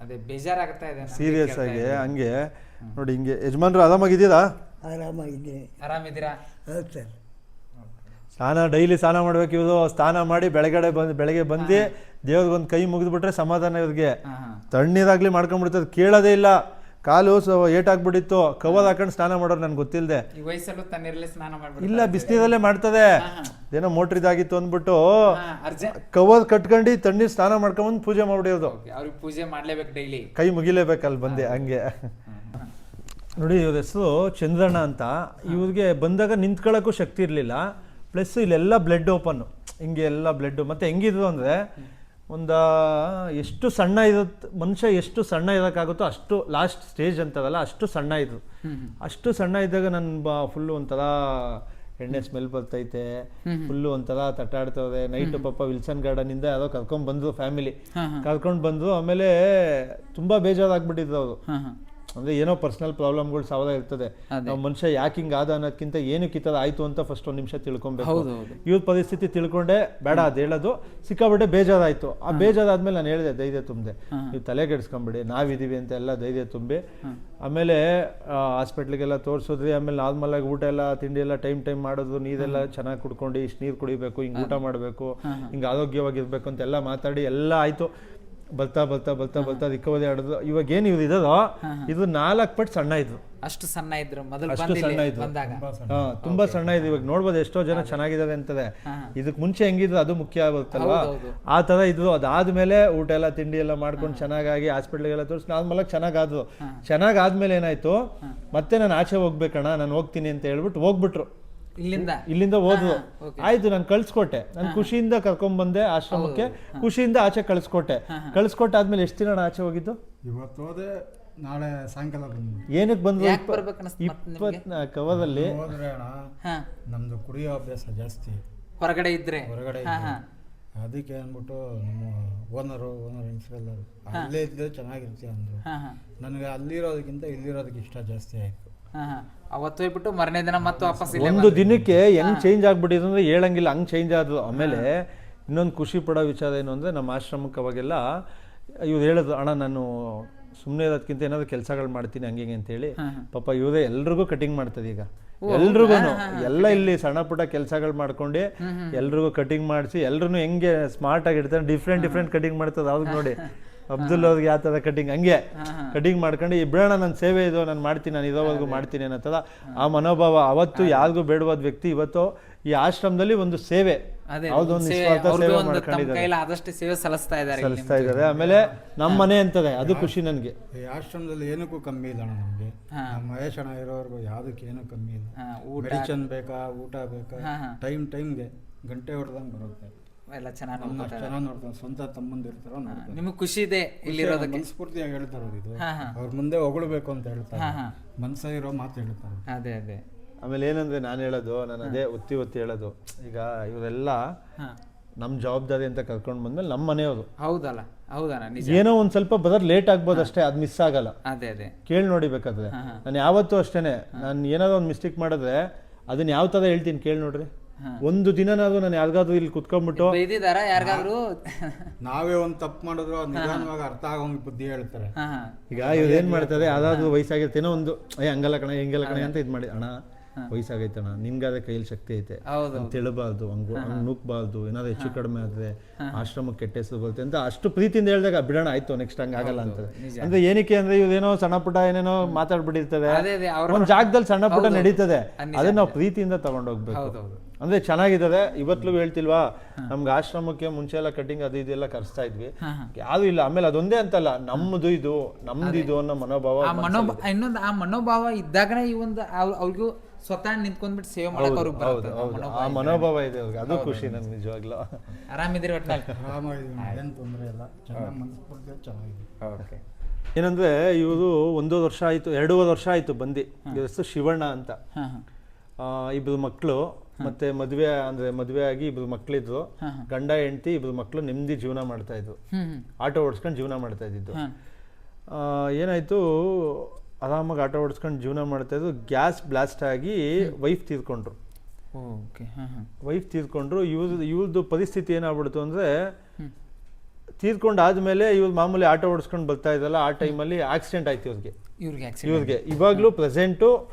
ಅದೇ ಬೇಜಾರಾಗ್ತಾ ಇದೆ ನಮ್ಗೆ ಸೀರಿಯಸ್ ಕೇಳ್ತಾ ಆಗಿ ಇದ್ರೆ. ಹಂಗೆ. ನೋಡಿ ಹಿಂಗೆ. ಯಜಮಾನ್ರು ಆರಾಮಾಗಿದ್ದೀರಾ? ಆರಾಮಾಗಿದ್ದೀನಿ. ಆರಾಮಿದ್ದೀರಾ? ಹೌದು ಸರ್. ಸ್ನಾನ ಡೈಲಿ ಸ್ನಾನ ಮಾಡ್ಬೇಕು ಇವರು. ಸ್ನಾನ ಮಾಡಿ ಬೆಳಗಡೆ ಬಂದು ಬೆಳಗ್ಗೆ ಬಂದು ದೇವ್ರಿಗೊಂದು ಕೈ ಮುಗಿದ್ಬಿಟ್ರೆ ಸಮಾಧಾನ ಇವ್ರಿಗೆ. ಹಾ ಹಾ. ತಣ್ಣೀರಾಗ್ಲಿ ಮಾಡ್ಕೊಂಡ್ಬಿಡ್ತದೆ ಕೇಳೋದೇ ಇಲ್ಲ. ಕಾಲು ಏಟಾಗ್ಬಿಟ್ಟಿತ್ತು ಕವರ್ ಹಾಕೊಂಡು ಸ್ನಾನ ಮಾಡೋರು ನನ್ಗೆ ಗೊತ್ತಿಲ್ಲದೆ ವಯಸ್ಸಲ್ಲೂ ತಣ್ಣೀರಲ್ಲಿ ಸ್ನಾನ ಮಾಡ್ಬಿಟ್ಟು ಇಲ್ಲ ಬಿಸಿನೀರಲ್ಲೇ ಮಾಡ್ತದೆ. ಏನೋ ಮೋಟ್ರ್ ಇದಾಗಿತ್ತು ಅಂದ್ಬಿಟ್ಟು ಕವರ್ ಕಟ್ಕೊಂಡು ತಣ್ಣೀರ್ ಸ್ನಾನ ಮಾಡ್ಕೊಂಡ್ಬಂದು ಪೂಜೆ ಮಾಡ್ಬಿಡೋದು. ಅವ್ರಿಗೆ ಪೂಜೆ ಮಾಡ್ಲೇಬೇಕು ಡೈಲಿ. ಕೈ ಮುಗಿಲೇಬೇಕಲ್ಲಿ ಬಂದೆ ಹಂಗೆ. ನೋಡಿ ಇವ್ರ ಹೆಸರು ಚಂದ್ರಣ್ಣ ಅಂತ. ಇವ್ರಿಗೆ ಬಂದಾಗ ನಿಂತ್ಕೊಳ್ಳೋಕ್ಕೂ ಶಕ್ತಿ ಇರಲಿಲ್ಲ. ಪ್ಲಸ್ ಇಲ್ಲೆಲ್ಲ ಬ್ಲಡ್ ಓಪನ್ ಹಿಂಗೆ ಎಲ್ಲ ಬ್ಲಡ್ ಮತ್ತು ಹೆಂಗಿದ್ರು ಅಂದರೆ ಒಂದು ಎಷ್ಟು ಸಣ್ಣ ಇರುತ್ತೆ ಮನುಷ್ಯ ಎಷ್ಟು ಸಣ್ಣ ಇರೋಕ್ಕಾಗುತ್ತೋ ಅಷ್ಟು ಲಾಸ್ಟ್ ಸ್ಟೇಜ್ ಅಂತದಲ್ಲ ಅಷ್ಟು ಸಣ್ಣ ಇದ್ರು ಅಷ್ಟು ಸಣ್ಣ ಇದ್ದಾಗ ನನ್ನ ಬಾ ಫುಲ್ಲು ಒಂಥರ ಎಣ್ಣೆ ಸ್ಮೆಲ್ ಬರ್ತೈತೆ ಫುಲ್ಲು ಒಂಥರ ತಟ್ಟಾಡ್ತವ್ರೆ ನೈಟ್ ಪಾಪ ವಿಲ್ಸನ್ ಗಾರ್ಡನಿಂದ ಯಾರೋ ಕರ್ಕೊಂಡ್ ಬಂದ್ರು ಫ್ಯಾಮಿಲಿ ಕರ್ಕೊಂಡು ಬಂದ್ರು ಆಮೇಲೆ ತುಂಬಾ ಬೇಜಾರಾಗ್ಬಿಟ್ಟಿದ್ರು ಅವರು. ಅಂದ್ರೆ ಏನೋ ಪರ್ಸನಲ್ ಪ್ರಾಬ್ಲಮ್ಗಳು ಸಾವಿರ ಇರ್ತದೆ ನಾವು ಮನುಷ್ಯ ಯಾಕೆ ಹಿಂಗೆ ಆದ ಅನ್ನೋದಕ್ಕಿಂತ ಏನಕ್ಕೆ ಈ ಥರ ಆಯ್ತು ಅಂತ ಫಸ್ಟ್ ಒಂದು ನಿಮಿಷ ತಿಳ್ಕೊಬೇಕು. ಇವ್ರ ಪರಿಸ್ಥಿತಿ ತಿಳ್ಕೊಂಡೆ ಬೇಡ ಅದು ಹೇಳೋದು. ಸಿಕ್ಕಾಬಿಟ್ಟೆ ಬೇಜಾರಾಯ್ತು. ಆ ಬೇಜಾರಾದ್ಮೇಲೆ ನಾನು ಹೇಳಿದೆ ಧೈರ್ಯ ತುಂಬಿದೆ. ನೀವು ತಲೆ ಕೆಡಿಸ್ಕೊಂಬಿಡಿ ನಾವಿದೀವಿ ಅಂತ ಎಲ್ಲ ಧೈರ್ಯ ತುಂಬಿ. ಆಮೇಲೆ ಹಾಸ್ಪಿಟ್ಲಿಗೆಲ್ಲ ತೋರಿಸಿದ್ರಿ ಆಮೇಲೆ ನಾರ್ಮಲ್ ಆಗಿ ಊಟ ಎಲ್ಲ ತಿಂಡಿ ಎಲ್ಲ ಟೈಮ್ ಟೈಮ್ ಮಾಡೋದು ನೀರೆಲ್ಲ ಚೆನ್ನಾಗಿ ಕುಡ್ಕೊಂಡು ಇಷ್ಟು ನೀರು ಕುಡಿಬೇಕು ಹಿಂಗೆ ಊಟ ಮಾಡಬೇಕು ಹಿಂಗೆ ಆರೋಗ್ಯವಾಗಿರ್ಬೇಕು ಅಂತೆಲ್ಲ ಮಾತಾಡಿ ಎಲ್ಲ ಆಯ್ತು. ಬರ್ತಾ ಬರ್ತಾ ಬರ್ತಾ ಬರ್ತಾ ರಿಕವರಿ ಆಡೋದು. ಇವಾಗ ಏನು ಇವ್ರು ಇದೋ ಇದು ನಾಲ್ಕು ಪಟ್ಟು ಸಣ್ಣ ಇದ್ರು. ಅಷ್ಟು ಸಣ್ಣ ಇದ್ರು ಮೊದಲು ಅಷ್ಟು ಸಣ್ಣ ಇದ್ರು. ಹಾ ತುಂಬಾ ಸಣ್ಣ ಇದೆ ಇವಾಗ ನೋಡ್ಬೋದು ಎಷ್ಟೋ ಜನ ಚೆನ್ನಾಗಿದ್ದಾರೆ ಅಂತಾರೆ. ಇದಕ್ ಮುಂಚೆ ಹೆಂಗಿದ್ರು ಅದು ಮುಖ್ಯ ಆಗುತ್ತಲ್ವಾ. ಆ ತರ ಇದ್ರು. ಅದಾದ್ಮೇಲೆ ಊಟ ಎಲ್ಲ ತಿಂಡಿ ಎಲ್ಲ ಮಾಡ್ಕೊಂಡು ಚೆನ್ನಾಗಾಗಿ ಹಾಸ್ಪಿಟ್ಲಿಗೆಲ್ಲ ತೋರಿಸಿ ನಾರ್ಮಲ್ ಚೆನ್ನಾಗಾದ್ರು. ಚೆನ್ನಾಗಾದ್ಮೇಲೆ ಏನಾಯ್ತು? ಮತ್ತೆ ನಾನು ಆಚೆ ಹೋಗ್ಬೇಕಣ್ಣ ನಾನು ಹೋಗ್ತೀನಿ ಅಂತ ಹೇಳ್ಬಿಟ್ಟು ಹೋಗ್ಬಿಟ್ರು. ಇಲ್ಲಿಂದ? ಇಲ್ಲಿಂದ ಓದು ಆಯ್ತು ನಾನು ಕಳ್ಸ್ಕೊಟ್ಟೆ. ನಾನು ಖುಷಿಯಿಂದ ಕರ್ಕೊಂಡ್ ಬಂದೆ ಆಶ್ರಮಕ್ಕೆ ಖುಷಿಯಿಂದ ಆಚೆ ಕಳ್ಸ್ಕೊಟ್ಟೆ. ಆದ್ಮೇಲೆ ಎಷ್ಟು ದಿನ ಆಚೆ ಹೋಗಿದ್ದು? ಇವತ್ತು ಹೋದೆ ನಾಳೆ ಸಾಯಂಕಾಲ ಬಂದ್ವಿ. ಏನಕ್ಕೆ ಬಂದ್ರು ಯಾಕ್ ಬರ್ಬೇಕು ಅನಿಸ್ತು ಮತ್ತೆ ನಿಮ್ಗೆ? ಇಪ್ಪತ್ನಾಲ್ಕು ಕವರಲ್ಲಿ ಹೋದ್ರೆ ಅಣ್ಣ ಹಾ. ನಮ್ದು ಕುಡಿಯೋ ಅಭ್ಯಾಸ ಜಾಸ್ತಿ. ಹೊರಗಡೆ ಇದ್ರೆ? ಹೊರಗಡೆ ಹಾ ಹಾ. ಅದಕ್ಕೆ ಅಂದ್ಬಿಟ್ಟು ನಮ್ಮ ಓನರು ಓನರ್ ಹೆಂಗಸರೆಲ್ಲರು ಅಲ್ಲೇ ಇದ್ದರೆ ಚೆನ್ನಾಗಿರ್ತೀಯ ಅಂದರು. ಹಾ ಹಾ. ನನಗೆ ಅಲ್ಲಿರೋದಕ್ಕಿಂತ ಇಲ್ಲಿರೋದಕ್ಕೆ ಇಷ್ಟ ಜಾಸ್ತಿ ಆಯಿತು. ಅವತ್ತು ಹೋಗ್ಬಿಟ್ಟು ಮರನೇ ದಿನ ಮತ್ತೆ ವಾಪಸ್ ಇಲ್ಲೇ ಒಂದು ದಿನಕ್ಕೆ ಹೆಂಗ್ ಚೇಂಜ್ ಆಗ್ಬಿಟ್ಟಿದೆ ಅಂದ್ರೆ ಹೇಳಂಗಿಲ್ಲ ಹಂಗ್ ಚೇಂಜ್ ಆದ್ರು ಆಮೇಲೆ ಇನ್ನೊಂದು ಖುಷಿ ಪಡೋ ವಿಚಾರ ಏನು ಅಂದ್ರೆ ನಮ್ಮ ಆಶ್ರಮಕ್ಕೆ ಅವಾಗೆಲ್ಲ ಇವ್ರು ಹೇಳೋದು ಅಣ್ಣ ನಾನು ಸುಮ್ಮನೆ ಇರೋದಕ್ಕಿಂತ ಏನಾದ್ರು ಕೆಲಸಗಳು ಮಾಡ್ತೀನಿ ಹಂಗೆ ಹಿಂಗೆ ಅಂತೇಳಿ. ಪಾಪ ಇವರೇ ಎಲ್ರಿಗೂ ಕಟಿಂಗ್ ಮಾಡ್ತದೆ ಈಗ. ಎಲ್ರಿಗೂ ಎಲ್ಲ ಇಲ್ಲಿ ಸಣ್ಣ ಪುಟ್ಟ ಕೆಲಸಗಳು ಮಾಡ್ಕೊಂಡು ಎಲ್ರಿಗೂ ಕಟಿಂಗ್ ಮಾಡಿಸಿ ಎಲ್ರು ಹೆಂಗೆ ಸ್ಮಾರ್ಟ್ ಆಗಿ ಇರ್ತಾರೆ ಡಿಫ್ರೆಂಟ್ ಡಿಫ್ರೆಂಟ್ ಕಟಿಂಗ್ ಮಾಡ್ತದೆ ಅವ್ರಿಗೆ ನೋಡಿ. ಅಬ್ದುಲ್ ಅವ್ರಿಗೆ ಯಾವ ಥರ ಕಟಿಂಗ್ ಹಂಗೆ. ಕಟಿಂಗ್ ಮಾಡ್ಕೊಂಡು ಈ ಬಿಡೋಣ ನನ್ನ ಸೇವೆ ಇದು ನಾನು ಮಾಡ್ತೀನಿ ನಾನು ಇರೋವರೆಗೂ ಮಾಡ್ತೀನಿ ಅನ್ನೋತದ ಆ ಮನೋಭಾವ ಅವತ್ತು ಯಾರಿಗೂ ಬೇಡವಾದ ವ್ಯಕ್ತಿ ಇವತ್ತು ಈ ಆಶ್ರಮದಲ್ಲಿ ಒಂದು ಸೇವೆ. ಆದಷ್ಟು ಸಲ್ಲಿಸ್ತಾ ಇದ್ದಾರೆ ಸಲ್ಲಿಸ್ತಾ ಇದ್ದಾರೆ. ಆಮೇಲೆ ನಮ್ಮ ಮನೆ ಅಂತದೆ ಅದು ಖುಷಿ ನನಗೆ. ಈ ಆಶ್ರಮದಲ್ಲಿ ಏನಕ್ಕೂ ಕಮ್ಮಿ ಇಲ್ಲ ಅಣ್ಣ ನಮಗೆ. ನಮ್ಮ ಮಹೇಶ್ ಅಣ್ಣ ಇರೋವರೆಗೂ ಯಾವುದಕ್ಕೆ ಏನೂ ಕಮ್ಮಿ ಇಲ್ಲ. ಊಟ. ಮೆಡಿಸನ್ ಬೇಕಾ ಊಟ ಬೇಕಾ. ಟೈಮ್ ಟೈಮ್ಗೆ ಗಂಟೆ ಹೊಡೆದಂಗೆ ಬರುತ್ತೆ. ಎಲ್ಲ ಚೆನ್ನಾಗಿ ನೋಡ್ಕೊತಾರೆ. ಚೆನ್ನಾಗಿ ನೋಡ್ತಾರೆ ಸ್ವಂತ ತಮ್ಮಂದಿರ್ತಾರೋ ನೋಡ್ತಾರೆ. ನಿಮಗೆ ಖುಷಿ ಇದೆ ಇಲ್ಲಿರೋದಕ್ಕೆ? ಮನಸ್ಫೂರ್ತಿಯಾಗಿ ಹೇಳ್ತಾರೆ ಇದು. ಹಾ, ಹಾ. ಅವ್ರ ಮುಂದೆ ಹೊಗಳ್ಬೇಕು ಅಂತ ಹೇಳ್ತಾರೆ. ಹಾ, ಹಾ. ಮನ್ಸ ಇರೋ ಮಾತು ಹೇಳ್ತಾರೆ. ಅದೇ ಅದೇ. ಆಮೇಲೆ ಏನಂದ್ರೆ ನಾನು ಹೇಳೋದು ನಾನು ಅದೇ ಒತ್ತಿ ಒತ್ತಿ ಹೇಳೋದು. ಈಗ ಇವರೆಲ್ಲ ಹಾ. ನಮ್ಮ ಜವಾಬ್ದಾರಿ ಅಂತ ಕರ್ಕೊಂಡು ಬಂದ್ಮೇಲೆ ನಮ್ಮ ಮನೆಯವರು. ಹೌದಲ್ಲ ಹೌದಣ್ಣ ನಿಜ. ಏನೋ ಒಂದ್ ಸ್ವಲ್ಪ ಬದರ್ ಲೇಟ್ ಆಗ್ಬೋದು ಅಷ್ಟೇ ಅದು ಮಿಸ್ ಆಗಲ್ಲ. ಅದೇ ಅದೇ. ಕೇಳಿ ನೋಡಿಬೇಕಾದ್ರೆ ನಾನು ಯಾವತ್ತೂ ಅಷ್ಟೇನೆ. ನಾನು ಏನಾದ್ರು ಒಂದು ಮಿಸ್ಟೇಕ್ ಮಾಡಿದ್ರೆ ಅದನ್ನ ಯಾವ ತರ ಹೇಳ್ತೀನಿ ಕೇಳಿ ನೋಡ್ರಿ. ಒಂದು ದಿನ ನಾನು ಯಾರಿಗಾದ್ರೂ ಇಲ್ಲಿ ಕುತ್ಕೊಂಡ್ಬಿಟ್ಟು ಬೈದಿದಾರ ಯಾರಿಗಾದ್ರು? ನಾವೇ ಒಂದು ತಪ್ಪು ಮಾಡಿದ್ರು ನಿಧಾನವಾಗ ನಿಧಾನವಾಗಿ ಅರ್ಥ ಆಗೋಂಗೆ ಬುದ್ಧಿ ಹೇಳ್ತಾರೆ. ಈಗ ಇವ್ರು ಏನ್ ಮಾಡ್ತಾರೆ ಯಾವ್ದಾದ್ರು ವಯಸ್ಸಾಗಿರ್ತೇನೋ ಒಂದು ಏ ಹಂಗಲ್ಲ ಕಣ ಹೆಂಗಲ್ಲ ಕಣ ಅಂತ ಇದು ಮಾಡಿ ಅಣ್ಣ ವಯಸ್ಸಾಗೈತೆ ಅಣ್ಣ ನಿಮ್ಗಾದ ಕೈಯಲ್ಲಿ ಶಕ್ತಿ ಐತೆ. ತಿಳಬಾರ್ದು ಹಂಗು ಹಂಗ್ ನುಗ್ಬಾರ್ದು ಏನಾದ್ರು ಹೆಚ್ಚು ಕಡಿಮೆ ಆದ್ರೆ ಆಶ್ರಮಕ್ಕೆ ಕೆಟ್ಟ ಹೆಸರು ಬರುತ್ತೆ ಅಂತ ಅಷ್ಟು ಪ್ರೀತಿಯಿಂದ ಹೇಳಿದಾಗ ಬಿಡೋಣ ಆಯ್ತು ನೆಕ್ಸ್ಟ್ ಹಂಗ ಆಗಲ್ಲ ಅಂತ ಅಂದ್ರೆ ಏನಕ್ಕೆ ಅಂದ್ರೆ ಇವ್ರೇನೋ ಸಣ್ಣ ಪುಟ್ಟ ಏನೇನೋ ಮಾತಾಡ್ಬಿಟ್ಟಿರ್ತದೆ. ಒಂದ್ ಜಾಗದಲ್ಲಿ ಸಣ್ಣ ಪುಟ್ಟ ನಡೀತದೆ. ಅದನ್ನ ನಾವು ಪ್ರೀತಿಯಿಂದ ತಗೊಂಡೋಗ್ಬೇಕು. ಅಂದ್ರೆ ಚೆನ್ನಾಗಿದ್ದಾರೆ ಇವತ್ಲು ಹೇಳ್ತಿಲ್ವಾ? ನಮ್ಗೆ ಆಶ್ರಮಕ್ಕೆ ಮುಂಚೆ ಎಲ್ಲ ಕಟಿಂಗ್ ಅದು ಇದೆಲ್ಲ ಕರ್ಸ್ತಾ ಇದ್ವಿ. ಯಾವ್ದು ಇಲ್ಲ ಆಮೇಲೆ ಅದೊಂದೇ ಅಂತಲ್ಲ ನಮ್ದು ಇದು ನಮ್ದು ಇದು ಅನ್ನೋ ಮನೋಭಾವ ಆ ಮನೋಭಾವ ಇನ್ನೊಂದು ಆ ಮನೋಭಾವ ಇದ್ದಾಗನೇ ಈ ಒಂದು ಅವ್ರ್- ಅವ್ರಿಗೂ ಸ್ವತಃ ನಿಂತ್ಕೊಂಡ್ಬಿಟ್ಟು ಸೇವ್ ಮಾಡಕ್ ಅವ್ರಿಗೆ ಆ ಮನೋಭಾವ ಇದೆ. ಅವ್ರಿಗೆ. ಅದು ಖುಷಿ ನನ್ಗೆ ನಿಜವಾಗ್ಲೂ. ಆರಾಮಿದ್ದೀರಿ ಒಟ್ಟಿನಲ್ಲಿ ಆರಾಮಾಗಿದ್ದೀವಿ. ಏನು ತೊಂದರೆ ಇಲ್ಲ. ಚೆನ್ನಾಗಿ ಮನಸ್ಫೂರ್ತಿ ಚೆನ್ನಾಗಿದೆ. ಓಕೆ. ಏನಂದ್ರೆ ಇವರು ಒಂದು ವರ್ಷ ಆಯ್ತು ಎರಡೂವರೆ ವರ್ಷ ಆಯ್ತು ಬಂದು. ಇವರ ಹೆಸರು ಶಿವಣ್ಣ ಅಂತ. ಇಬ್ರು ಮಕ್ಕಳು ಮತ್ತೆ ಮದುವೆ ಅಂದ್ರೆ ಮದುವೆ ಆಗಿ ಇಬ್ರು ಮಕ್ಳಿದ್ರು. ಗಂಡ ಹೆಂಡತಿ ಇಬ್ರು ಮಕ್ಕಳು ನೆಮ್ಮದಿ ಜೀವನ ಮಾಡ್ತಾ ಇದ್ರು. ಆಟೋ ಓಡಿಸ್ಕೊಂಡು ಜೀವನ ಮಾಡ್ತಾ ಇದ್ದಿದ್ದು. ಆ, ಏನಾಯ್ತು? ಆರಾಮಾಗಿ ಆಟೋ ಓಡಿಸ್ಕೊಂಡು ಜೀವನ ಮಾಡ್ತಾ ಇದ್ರು. ಗ್ಯಾಸ್ ಬ್ಲಾಸ್ಟ್ ಆಗಿ ವೈಫ್ ತೀರ್ಕೊಂಡ್ರು. ವೈಫ್ ತೀರ್ಕೊಂಡ್ರು. ಇವ್ರದ್ದು ಇವ್ರದ್ದು ಪರಿಸ್ಥಿತಿ ಏನಾಗ್ಬಿಡ್ತು ಅಂದ್ರೆ ತೀರ್ಕೊಂಡಾದ್ಮೇಲೆ ಇವ್ರು ಮಾಮೂಲಿ ಆಟೋ ಓಡಿಸ್ಕೊಂಡು ಬರ್ತಾ ಇದ್ದಲ್ಲ ಆ ಟೈಮಲ್ಲಿ ಆಕ್ಸಿಡೆಂಟ್ ಆಯ್ತು ಇವ್ರಿಗೆ. ಇವ್ರಿಗೆ ಇವಾಗ್ಲೂ ಪ್ರೆಸೆಂಟು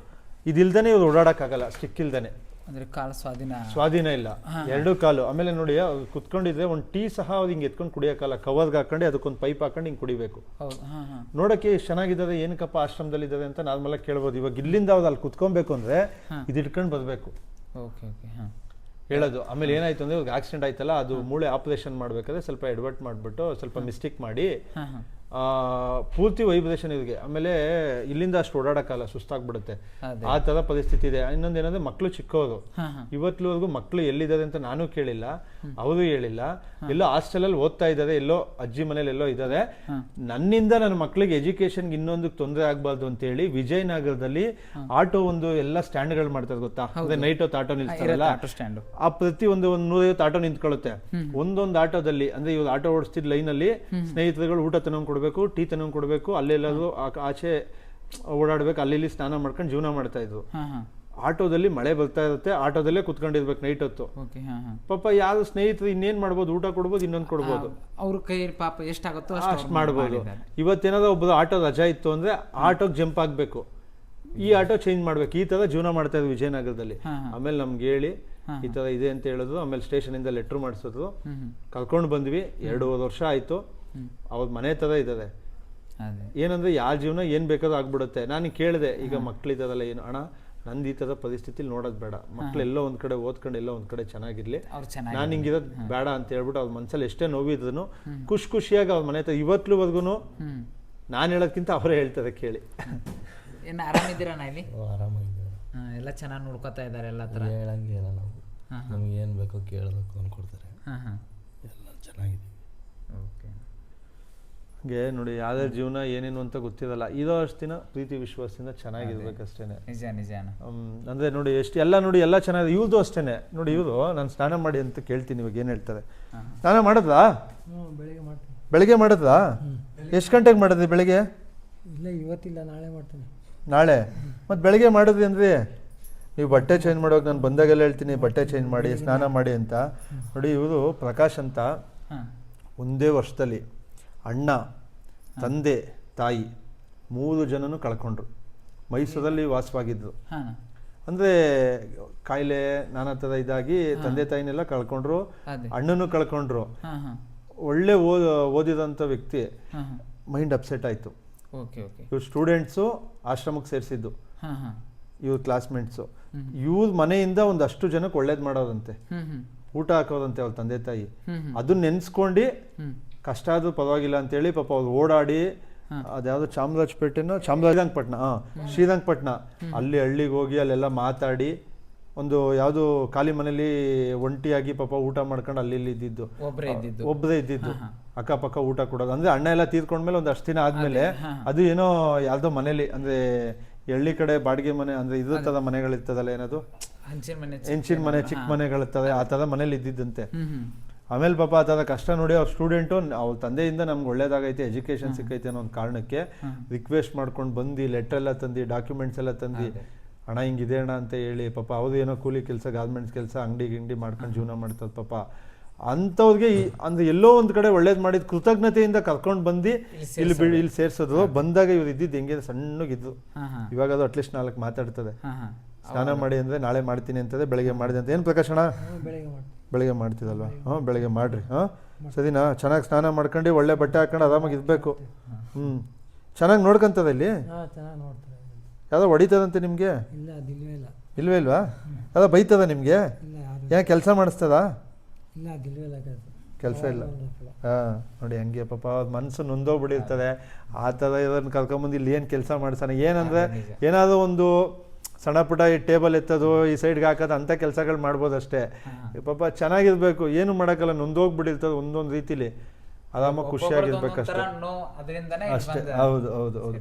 ಇದಿಲ್ದೇನೆ ಇವ್ರು ಓಡಾಡಕ್ಕಾಗಲ್ಲ ಸ್ಟಿಕ್ ಇಲ್ದೇನೆ. ಅಂದ್ರೆ ಕಾಲು ಸ್ವಾಧೀನ. ಸ್ವಾಧೀನ ಇಲ್ಲ. ಎರಡು ಕಾಲು. ಆಮೇಲೆ ನೋಡಿ ಕುತ್ಕೊಂಡಿದ್ರೆ ಒಂದು ಟೀ ಸಹ ಅದು ಹಿಂಗೆ ಎತ್ಕೊಂಡು ಕುಡಿಯೋಕ್ಕಲ್ಲ ಕವರ್ಗೆ ಹಾಕೊಂಡು ಅದಕ್ಕೊಂದು ಪೈಪ್ ಹಾಕೊಂಡು ಹಿಂಗೆ ಕುಡಿಬೇಕು. ನೋಡಕ್ಕೆ ಎಷ್ಟು ಚೆನ್ನಾಗಿದ್ದಾರೆ ಏನಕ್ಕಪ್ಪ ಆಶ್ರಮದಲ್ಲಿ ಇದ್ದಾರೆ ಅಂತ ನಾರ್ಮಲ್ ಆಗಿ ಕೇಳ್ಬೋದು. ಇವಾಗ ಇಲ್ಲಿಂದ ಅವ್ರು ಅಲ್ಲಿ ಕುತ್ಕೊಬೇಕು ಅಂದ್ರೆ ಇದು ಇಟ್ಕೊಂಡು ಬರಬೇಕು. ಓಕೆ ಓಕೆ ಹಾ. ಹೇಳೋದು. ಆಮೇಲೆ ಏನಾಯ್ತು ಅಂದ್ರೆ ಇವಾಗ ಆಕ್ಸಿಡೆಂಟ್ ಆಯ್ತಲ್ಲ ಅದು ಮೂಳೆ ಆಪರೇಷನ್ ಮಾಡ್ಬೇಕಾದ್ರೆ ಸ್ವಲ್ಪ ಎಡ್ವರ್ಟ್ ಮಾಡಿಬಿಟ್ಟು ಸ್ವಲ್ಪ ಮಿಸ್ಟೇಕ್ ಮಾಡಿ ಪೂರ್ತಿ ವೈಬ್ರೇಷನ್ ಇವ್ರಿಗೆ. ಆಮೇಲೆ ಇಲ್ಲಿಂದ ಅಷ್ಟು ಓಡಾಡಕ್ಕಲ್ಲ ಸುಸ್ತಾಗ್ಬಿಡುತ್ತೆ. ಆ ಥರ ಪರಿಸ್ಥಿತಿ ಇದೆ. ಇನ್ನೊಂದು ಏನಂದ್ರೆ ಮಕ್ಕಳು ಚಿಕ್ಕವರು ಇವತ್ತಿವರೆಗೂ ಮಕ್ಕಳು ಎಲ್ಲಿದ್ದಾರೆ ಅಂತ ನಾನು ಕೇಳಿಲ್ಲ. ಅವರು ಹೇಳಿಲ್ಲ. ಎಲ್ಲೋ ಹಾಸ್ಟೆಲಲ್ಲಿ ಓದ್ತಾ ಇದ್ದಾರೆ ಎಲ್ಲೋ ಅಜ್ಜಿ ಮನೇಲಿ ಎಲ್ಲೋ ಇದ್ದಾರೆ. ನನ್ನಿಂದ ನನ್ನ ಮಕ್ಕಳಿಗೆ ಎಜುಕೇಶನ್ಗೆ ಇನ್ನೊಂದು ತೊಂದರೆ ಆಗಬಾರ್ದು ಅಂತೇಳಿ ವಿಜಯನಗರದಲ್ಲಿ ಆಟೋ ಒಂದು ಎಲ್ಲ ಸ್ಟ್ಯಾಂಡ್ಗಳು ಮಾಡ್ತಾರೆ ಗೊತ್ತಾ? ಅಂದ್ರೆ ನೈಟ್ ಹೊತ್ತು ಆಟೋ ಸ್ಟ್ಯಾಂಡು. ಆ ಪ್ರತಿ ಒಂದು ಒಂದು ನೂರೈವತ್ತು ಆಟೋ ನಿಂತ್ಕೊಳ್ಳುತ್ತೆ. ಒಂದೊಂದು ಆಟೋದಲ್ಲಿ ಅಂದ್ರೆ ಇವಾಗ ಆಟೋ ಓಡಿಸ್ತಿದ್ ಲೈನಲ್ಲಿ ಸ್ನೇಹಿತರುಗಳು ಊಟ ತನಂಗ್ ಕೊಡ್ಬೇಕು ಟೀ ತನಂಗ್ ಕೊಡಬೇಕು ಅಲ್ಲೆಲ್ಲಾದ್ರೂ ಆ- ಆಚೆ ಓಡಾಡ್ಬೇಕು ಅಲ್ಲಿ ಇಲ್ಲಿ ಸ್ನಾನ ಮಾಡ್ಕೊಂಡು ಜೀವನ ಮಾಡ್ತಾ ಹಾ ಆಟೋದಲ್ಲಿ ಮಳೆ ಬರ್ತಾ ಇರುತ್ತೆ ಆಟೋದಲ್ಲೇ ಕುತ್ಕೊಂಡಿರ್ಬೇಕು ನೈಟ್ ಹೊತ್ತು. ಪಾಪ ಯಾರು ಸ್ನೇಹಿತರು ಇನ್ನೇನ್ ಮಾಡ್ಬೋದು ಊಟ ಕೊಡ್ಬೋದು ಇನ್ನೊಂದು ಕೊಡ್ಬೋದು. ಅವ್ರ ಕೈ ಪಾಪ ಎಷ್ಟಾಗುತ್ತೋ ಅಷ್ಟು ಮಾಡ್ಬೋದು. ಇವತ್ತೇನಾದ್ರು ಒಬ್ಬ ಆಟೋ ರಜಾ ಇತ್ತು ಅಂದ್ರೆ ಆಟೋಗೆ ಜಂಪ್ ಆಗ್ಬೇಕು. ಈ ಆಟೋ ಚೇಂಜ್ ಮಾಡ್ಬೇಕು. ಈ ತರ ಜೀವನ ಮಾಡ್ತಾ ಇದ್ವಿ ವಿಜಯನಗರದಲ್ಲಿ. ಆಮೇಲೆ ನಮ್ಗೆ ಹೇಳಿ ಈ ತರ ಇದೆ ಅಂತ ಹೇಳಿದ್ರು. ಆಮೇಲೆ ಸ್ಟೇಷನ್ ಇಂದ ಲೆಟರ್ ಮಾಡಿಸಿದ್ರು ಕರ್ಕೊಂಡು ಬಂದ್ವಿ. ಎರಡೂವರೆ ವರ್ಷ ಆಯ್ತು. ಅವ್ರ ಮನೆ ತರ ಇದ್ದಾರೆ ಅದೇ. ಏನಂದ್ರೆ ಯಾರ ಜೀವನ ಏನ್ ಬೇಕಾದ್ರೂ ಆಗ್ಬಿಡುತ್ತೆ. ನಾನು ಕೇಳಿದೆ ಈಗ ಮಕ್ಳಿದಾರಲ್ಲ ಏನು ಅಣ್ಣ ನಂದು ಈ ಥರ ಪರಿಸ್ಥಿತಿಲಿ ನೋಡೋದು ಬೇಡ. ಮಕ್ಳು ಎಲ್ಲೋ ಒಂದ್ ಕಡೆ ಓದ್ಕೊಂಡು ಎಲ್ಲೋ ಒಂದು ಕಡೆ ಚೆನ್ನಾಗಿರ್ಲಿ. ಅವ್ರು ಚೆನ್ನಾಗಿ ನಾನು ಹಿಂಗಿರೋದು ಬೇಡ ಅಂತ ಹೇಳ್ಬಿಟ್ಟು ಅವ್ರ ಮನ್ಸಲ್ಲಿ ಎಷ್ಟೇ ನೋವಿದ್ರು ಖುಷಿ ಖುಷಿಯಾಗಿ ಅವ್ರ ಮನೆ ಹತ್ರ ಇವತ್ಲುವರೆಗೂ ನಾನು ಹೇಳೋದಕ್ಕಿಂತ ಅವರೇ ಹೇಳ್ತಾರೆ ಕೇಳಿ. ಏನು ಆರಾಮಿದ್ದೀರಾ ಇಲ್ಲಿ? ಆರಾಮಾಗಿದ್ದೇವೆ ಎಲ್ಲ ಚೆನ್ನಾಗಿ ನೋಡ್ಕೊತಾ ಇದ್ದಾರೆ ಎಲ್ಲ ಥರ ಹೇಳಂಗೆ ಇಲ್ಲ ನಾವು ನಮ್ಗೆ ಏನು ಬೇಕೋ ಕೇಳಬೇಕು ಅಂದ್ಕೊಡ್ತಾರೆ ಹಾಂ ಹಾಂ. ಎಲ್ಲ ಚೆನ್ನಾಗಿದ್ದೀವಿ. ಓಕೆ. ಹಂಗೆ ನೋಡಿ ಯಾವ್ದೇ ಜೀವನ ಏನೇನು ಅಂತ ಗೊತ್ತಿರಲ್ಲ. ಇದೋ ಅಷ್ಟು ದಿನ ಪ್ರೀತಿ ವಿಶ್ವಾಸದಿಂದ ಚೆನ್ನಾಗಿರ್ಬೇಕಷ್ಟೇನೆ ನಿಜ ನಿಜ ಅಂದರೆ ಅಂದ್ರೆ ನೋಡಿ ಎಷ್ಟು ಎಲ್ಲ ನೋಡಿ ಎಲ್ಲ ಚೆನ್ನಾಗಿದೆ. ಇವ್ರದ್ದು ಅಷ್ಟೇನೆ. ನೋಡಿ ಇವರು ನಾನು ಸ್ನಾನ ಮಾಡಿ ಅಂತ ಕೇಳ್ತೀನಿ ಇವಾಗ ಏನು ಹೇಳ್ತಾರೆ. ಸ್ನಾನ ಮಾಡಿದ್ರಾ? ಬೆಳಿಗ್ಗೆ ಮಾಡ್ತೀನಿ. ಬೆಳಿಗ್ಗೆ ಮಾಡಿದ್ರಾ? ಎಷ್ಟು ಗಂಟೆಗೆ ಮಾಡಿದ್ರಿ ಬೆಳಿಗ್ಗೆ? ಇಲ್ಲ ಇವತ್ತಿಲ್ಲ ನಾಳೆ ಮಾಡ್ತೀನಿ. ನಾಳೆ? ಮತ್ತು ಬೆಳಗ್ಗೆ ಮಾಡಿದ್ರಿ ಅಂದ್ರೆ? ನೀವು ಬಟ್ಟೆ ಚೇಂಜ್ ಮಾಡೋಕೆ ನಾನು ಬಂದಾಗೆಲ್ಲ ಹೇಳ್ತೀನಿ ಬಟ್ಟೆ ಚೇಂಜ್ ಮಾಡಿ ಸ್ನಾನ ಮಾಡಿ ಅಂತ. ನೋಡಿ ಇವರು ಪ್ರಕಾಶ್ ಅಂತ. ಒಂದೇ ವರ್ಷದಲ್ಲಿ. ಅಣ್ಣ ತಂದೆ ತಾಯಿ ಮೂರು ಜನನು ಕಳ್ಕೊಂಡ್ರು. ಮೈಸೂರಲ್ಲಿ ವಾಸವಾಗಿದ್ರು ಹಾ. ಅಂದರೆ ಕಾಯಿಲೆ ನಾನಾ ಥರ ಇದಾಗಿ ತಂದೆ ತಾಯಿನೆಲ್ಲ ಕಳ್ಕೊಂಡ್ರು. ಅಣ್ಣನೂ ಕಳ್ಕೊಂಡ್ರು. ಒಳ್ಳೆ ಓದ್ ಓದಿದಂಥ ವ್ಯಕ್ತಿ ಮೈಂಡ್ ಅಪ್ಸೆಟ್ ಆಯಿತು. Okay okay. ಇವ್ರು ಸ್ಟೂಡೆಂಟ್ಸು ಆಶ್ರಮಕ್ಕೆ ಸೇರಿಸಿದ್ದು. ಇವ್ರ ಕ್ಲಾಸ್ಮೇಟ್ಸು. ಇವ್ರ ಮನೆಯಿಂದ ಒಂದಷ್ಟು ಜನಕ್ಕೆ ಒಳ್ಳೇದು ಮಾಡೋದಂತೆ. ಊಟ ಹಾಕೋದಂತೆ ಅವ್ರ ತಂದೆ ತಾಯಿ. ಅದನ್ನ ನೆನ್ಸ್ಕೊಂಡು ಕಷ್ಟ ಆದ್ರೂ ಪರವಾಗಿಲ್ಲ ಅಂತೇಳಿ ಪಾಪ ಅವ್ರು ಓಡಾಡಿ ಅದ್ಯಾವುದು ಚಾಮರಾಜಪೇಟೆನೋ ಚಾಮರಾಜಪಟ್ಟಣ ಹಾಂ ಶ್ರೀರಂಗಪಟ್ಟಣ. ಅಲ್ಲಿ ಹಳ್ಳಿಗೆ ಹೋಗಿ ಅಲ್ಲೆಲ್ಲ ಮಾತಾಡಿ ಒಂದು ಯಾವುದು ಖಾಲಿ ಮನೇಲಿ ಒಂಟಿಯಾಗಿ ಪಾಪ ಊಟ ಮಾಡ್ಕೊಂಡು ಅಲ್ಲಿ ಇಲ್ಲಿ ಇದ್ದಿದ್ದು. ಒಬ್ರೇ ಇದ್ದಿದ್ದು. ಒಬ್ಬರೇ ಇದ್ದಿದ್ದು. ಅಕ್ಕಪಕ್ಕ ಊಟ ಕೊಡೋದು. ಅಂದ್ರೆ ಅಣ್ಣ ಎಲ್ಲ ತೀರ್ಕೊಂಡ್ಮೇಲೆ ಒಂದು ಅಷ್ಟು ದಿನ ಆದ್ಮೇಲೆ ಅದು ಏನೋ ಯಾವ್ದೋ ಮನೇಲಿ ಅಂದ್ರೆ ಹಳ್ಳಿ ಕಡೆ ಬಾಡಿಗೆ ಮನೆ ಅಂದ್ರೆ ಇದ್ರ ತರ ಮನೆಗಳಿರ್ತದಲ್ಲ ಏನದು? ಹಂಚಿನ ಮನೆ ಚಿಕ್ಕ ಮನೆಗಳಿರ್ತದೆ ಆ ತರ ಮನೇಲಿ ಇದ್ದಿದ್ದಂತೆ. ಆಮೇಲೆ ಪಾಪ ಆ ಥರ ಕಷ್ಟ ನೋಡಿ ಅವ್ರ ಸ್ಟೂಡೆಂಟು ಅವ್ರ ತಂದೆಯಿಂದ ನಮ್ಗೆ ಒಳ್ಳೇದಾಗೈತೆ ಎಜುಕೇಶನ್ ಸಿಕ್ಕೈತೆ ಅನ್ನೋ ಒಂದು ಕಾರಣಕ್ಕೆ ರಿಕ್ವೆಸ್ಟ್ ಮಾಡ್ಕೊಂಡು ಬಂದು ಲೆಟರ್ ಎಲ್ಲ ತಂದು ಡಾಕ್ಯುಮೆಂಟ್ಸ್ ಎಲ್ಲ ತಂದು ಹಣ ಹಿಂಗಿದೆ ಅಣ್ಣ ಅಂತ ಹೇಳಿ ಪಾಪ ಅವ್ರು ಏನೋ ಕೂಲಿ ಕೆಲಸ ಗಾರ್ಮೆಂಟ್ಸ್ ಕೆಲಸ ಅಂಗಡಿ ಗಿಂಡಿ ಮಾಡ್ಕೊಂಡು ಜೀವನ ಮಾಡ್ತಾರೆ ಪಾಪ. ಅಂಥವ್ರಿಗೆ ಈ ಅಂದ್ರೆ ಎಲ್ಲೋ ಒಂದು ಕಡೆ ಒಳ್ಳೇದು ಮಾಡಿದ ಕೃತಜ್ಞತೆಯಿಂದ ಕರ್ಕೊಂಡು ಬಂದು ಇಲ್ಲಿ ಬಿಡಿ ಇಲ್ಲಿ ಸೇರಿಸೋದು. ಬಂದಾಗ ಇವ್ರು ಇದ್ದಿದ್ದು ಹೆಂಗೆ ಸಣ್ಣಗಿದ್ದು. ಇವಾಗ ಅದು ಅಟ್ಲೀಸ್ಟ್ ನಾಲ್ಕು ಮಾತಾಡ್ತದೆ. ಸ್ನಾನ ಮಾಡಿ ಅಂದರೆ ನಾಳೆ ಮಾಡ್ತೀನಿ ಅಂತದೆ ಬೆಳಗ್ಗೆ ಮಾಡಿದೆ ಅಂತ. ಏನು ಪ್ರಕಾಶ್ ಅಣ್ಣ? ಬೆಳಗ್ಗೆ ಮಾಡ್ತಿದಲ್ವ? ಹಾಂ ಬೆಳಗ್ಗೆ ಮಾಡ್ರಿ ಹಾಂ? ಸರಿನಾ ಚೆನ್ನಾಗಿ ಸ್ನಾನ ಮಾಡ್ಕೊಂಡು ಒಳ್ಳೆ ಬಟ್ಟೆ ಹಾಕೊಂಡು ಆರಾಮಾಗಿ ಇರಬೇಕು ಹ್ಞೂ ಚೆನ್ನಾಗಿ ನೋಡ್ಕೊಂತದ ಇಲ್ಲಿ? ಯಾವುದೋ ಹೊಡಿತದಂತೆ ನಿಮಗೆ? ಇಲ್ವೇ ಇಲ್ವಾ ಯಾವುದೋ ಬೈತದ ನಿಮಗೆ? ಏನು ಕೆಲಸ ಮಾಡಿಸ್ತದ? ಕೆಲಸ. ಇಲ್ಲ. ಹಾಂ ನೋಡಿ ಹಂಗೆ ಪಾಪ ಅವ್ರ ಮನಸ್ಸು ನೊಂದೋಗ್ಬಿಟ್ಟಿರ್ತದೆ. ಆ ಥರ ಇದನ್ನು ಕರ್ಕೊಂಬಂದು ಇಲ್ಲಿ ಏನು ಕೆಲಸ ಮಾಡಿಸ್ತಾನೆ? ಏನಂದರೆ ಏನಾದರೂ ಒಂದು ಸಣ್ಣ ಪುಟ್ಟ ಈ ಟೇಬಲ್ ಎತ್ತೋದು ಈ ಸೈಡ್ಗೆ ಹಾಕೋದು ಅಂಥ ಕೆಲಸಗಳು ಮಾಡ್ಬೋದು ಅಷ್ಟೇ ಪಾಪ ಚೆನ್ನಾಗಿರ್ಬೇಕು ಏನು ಮಾಡೋಕ್ಕಲ್ಲ ನೊಂದೋಗ್ಬಿಟ್ಟಿರ್ತದೆ ಒಂದೊಂದು ರೀತಿಲಿ. ಆರಾಮಾಗಿ ಖುಷಿಯಾಗಿರ್ಬೇಕಷ್ಟೇ. ಅಷ್ಟೇ. ಹೌದು ಹೌದು ಹೌದು.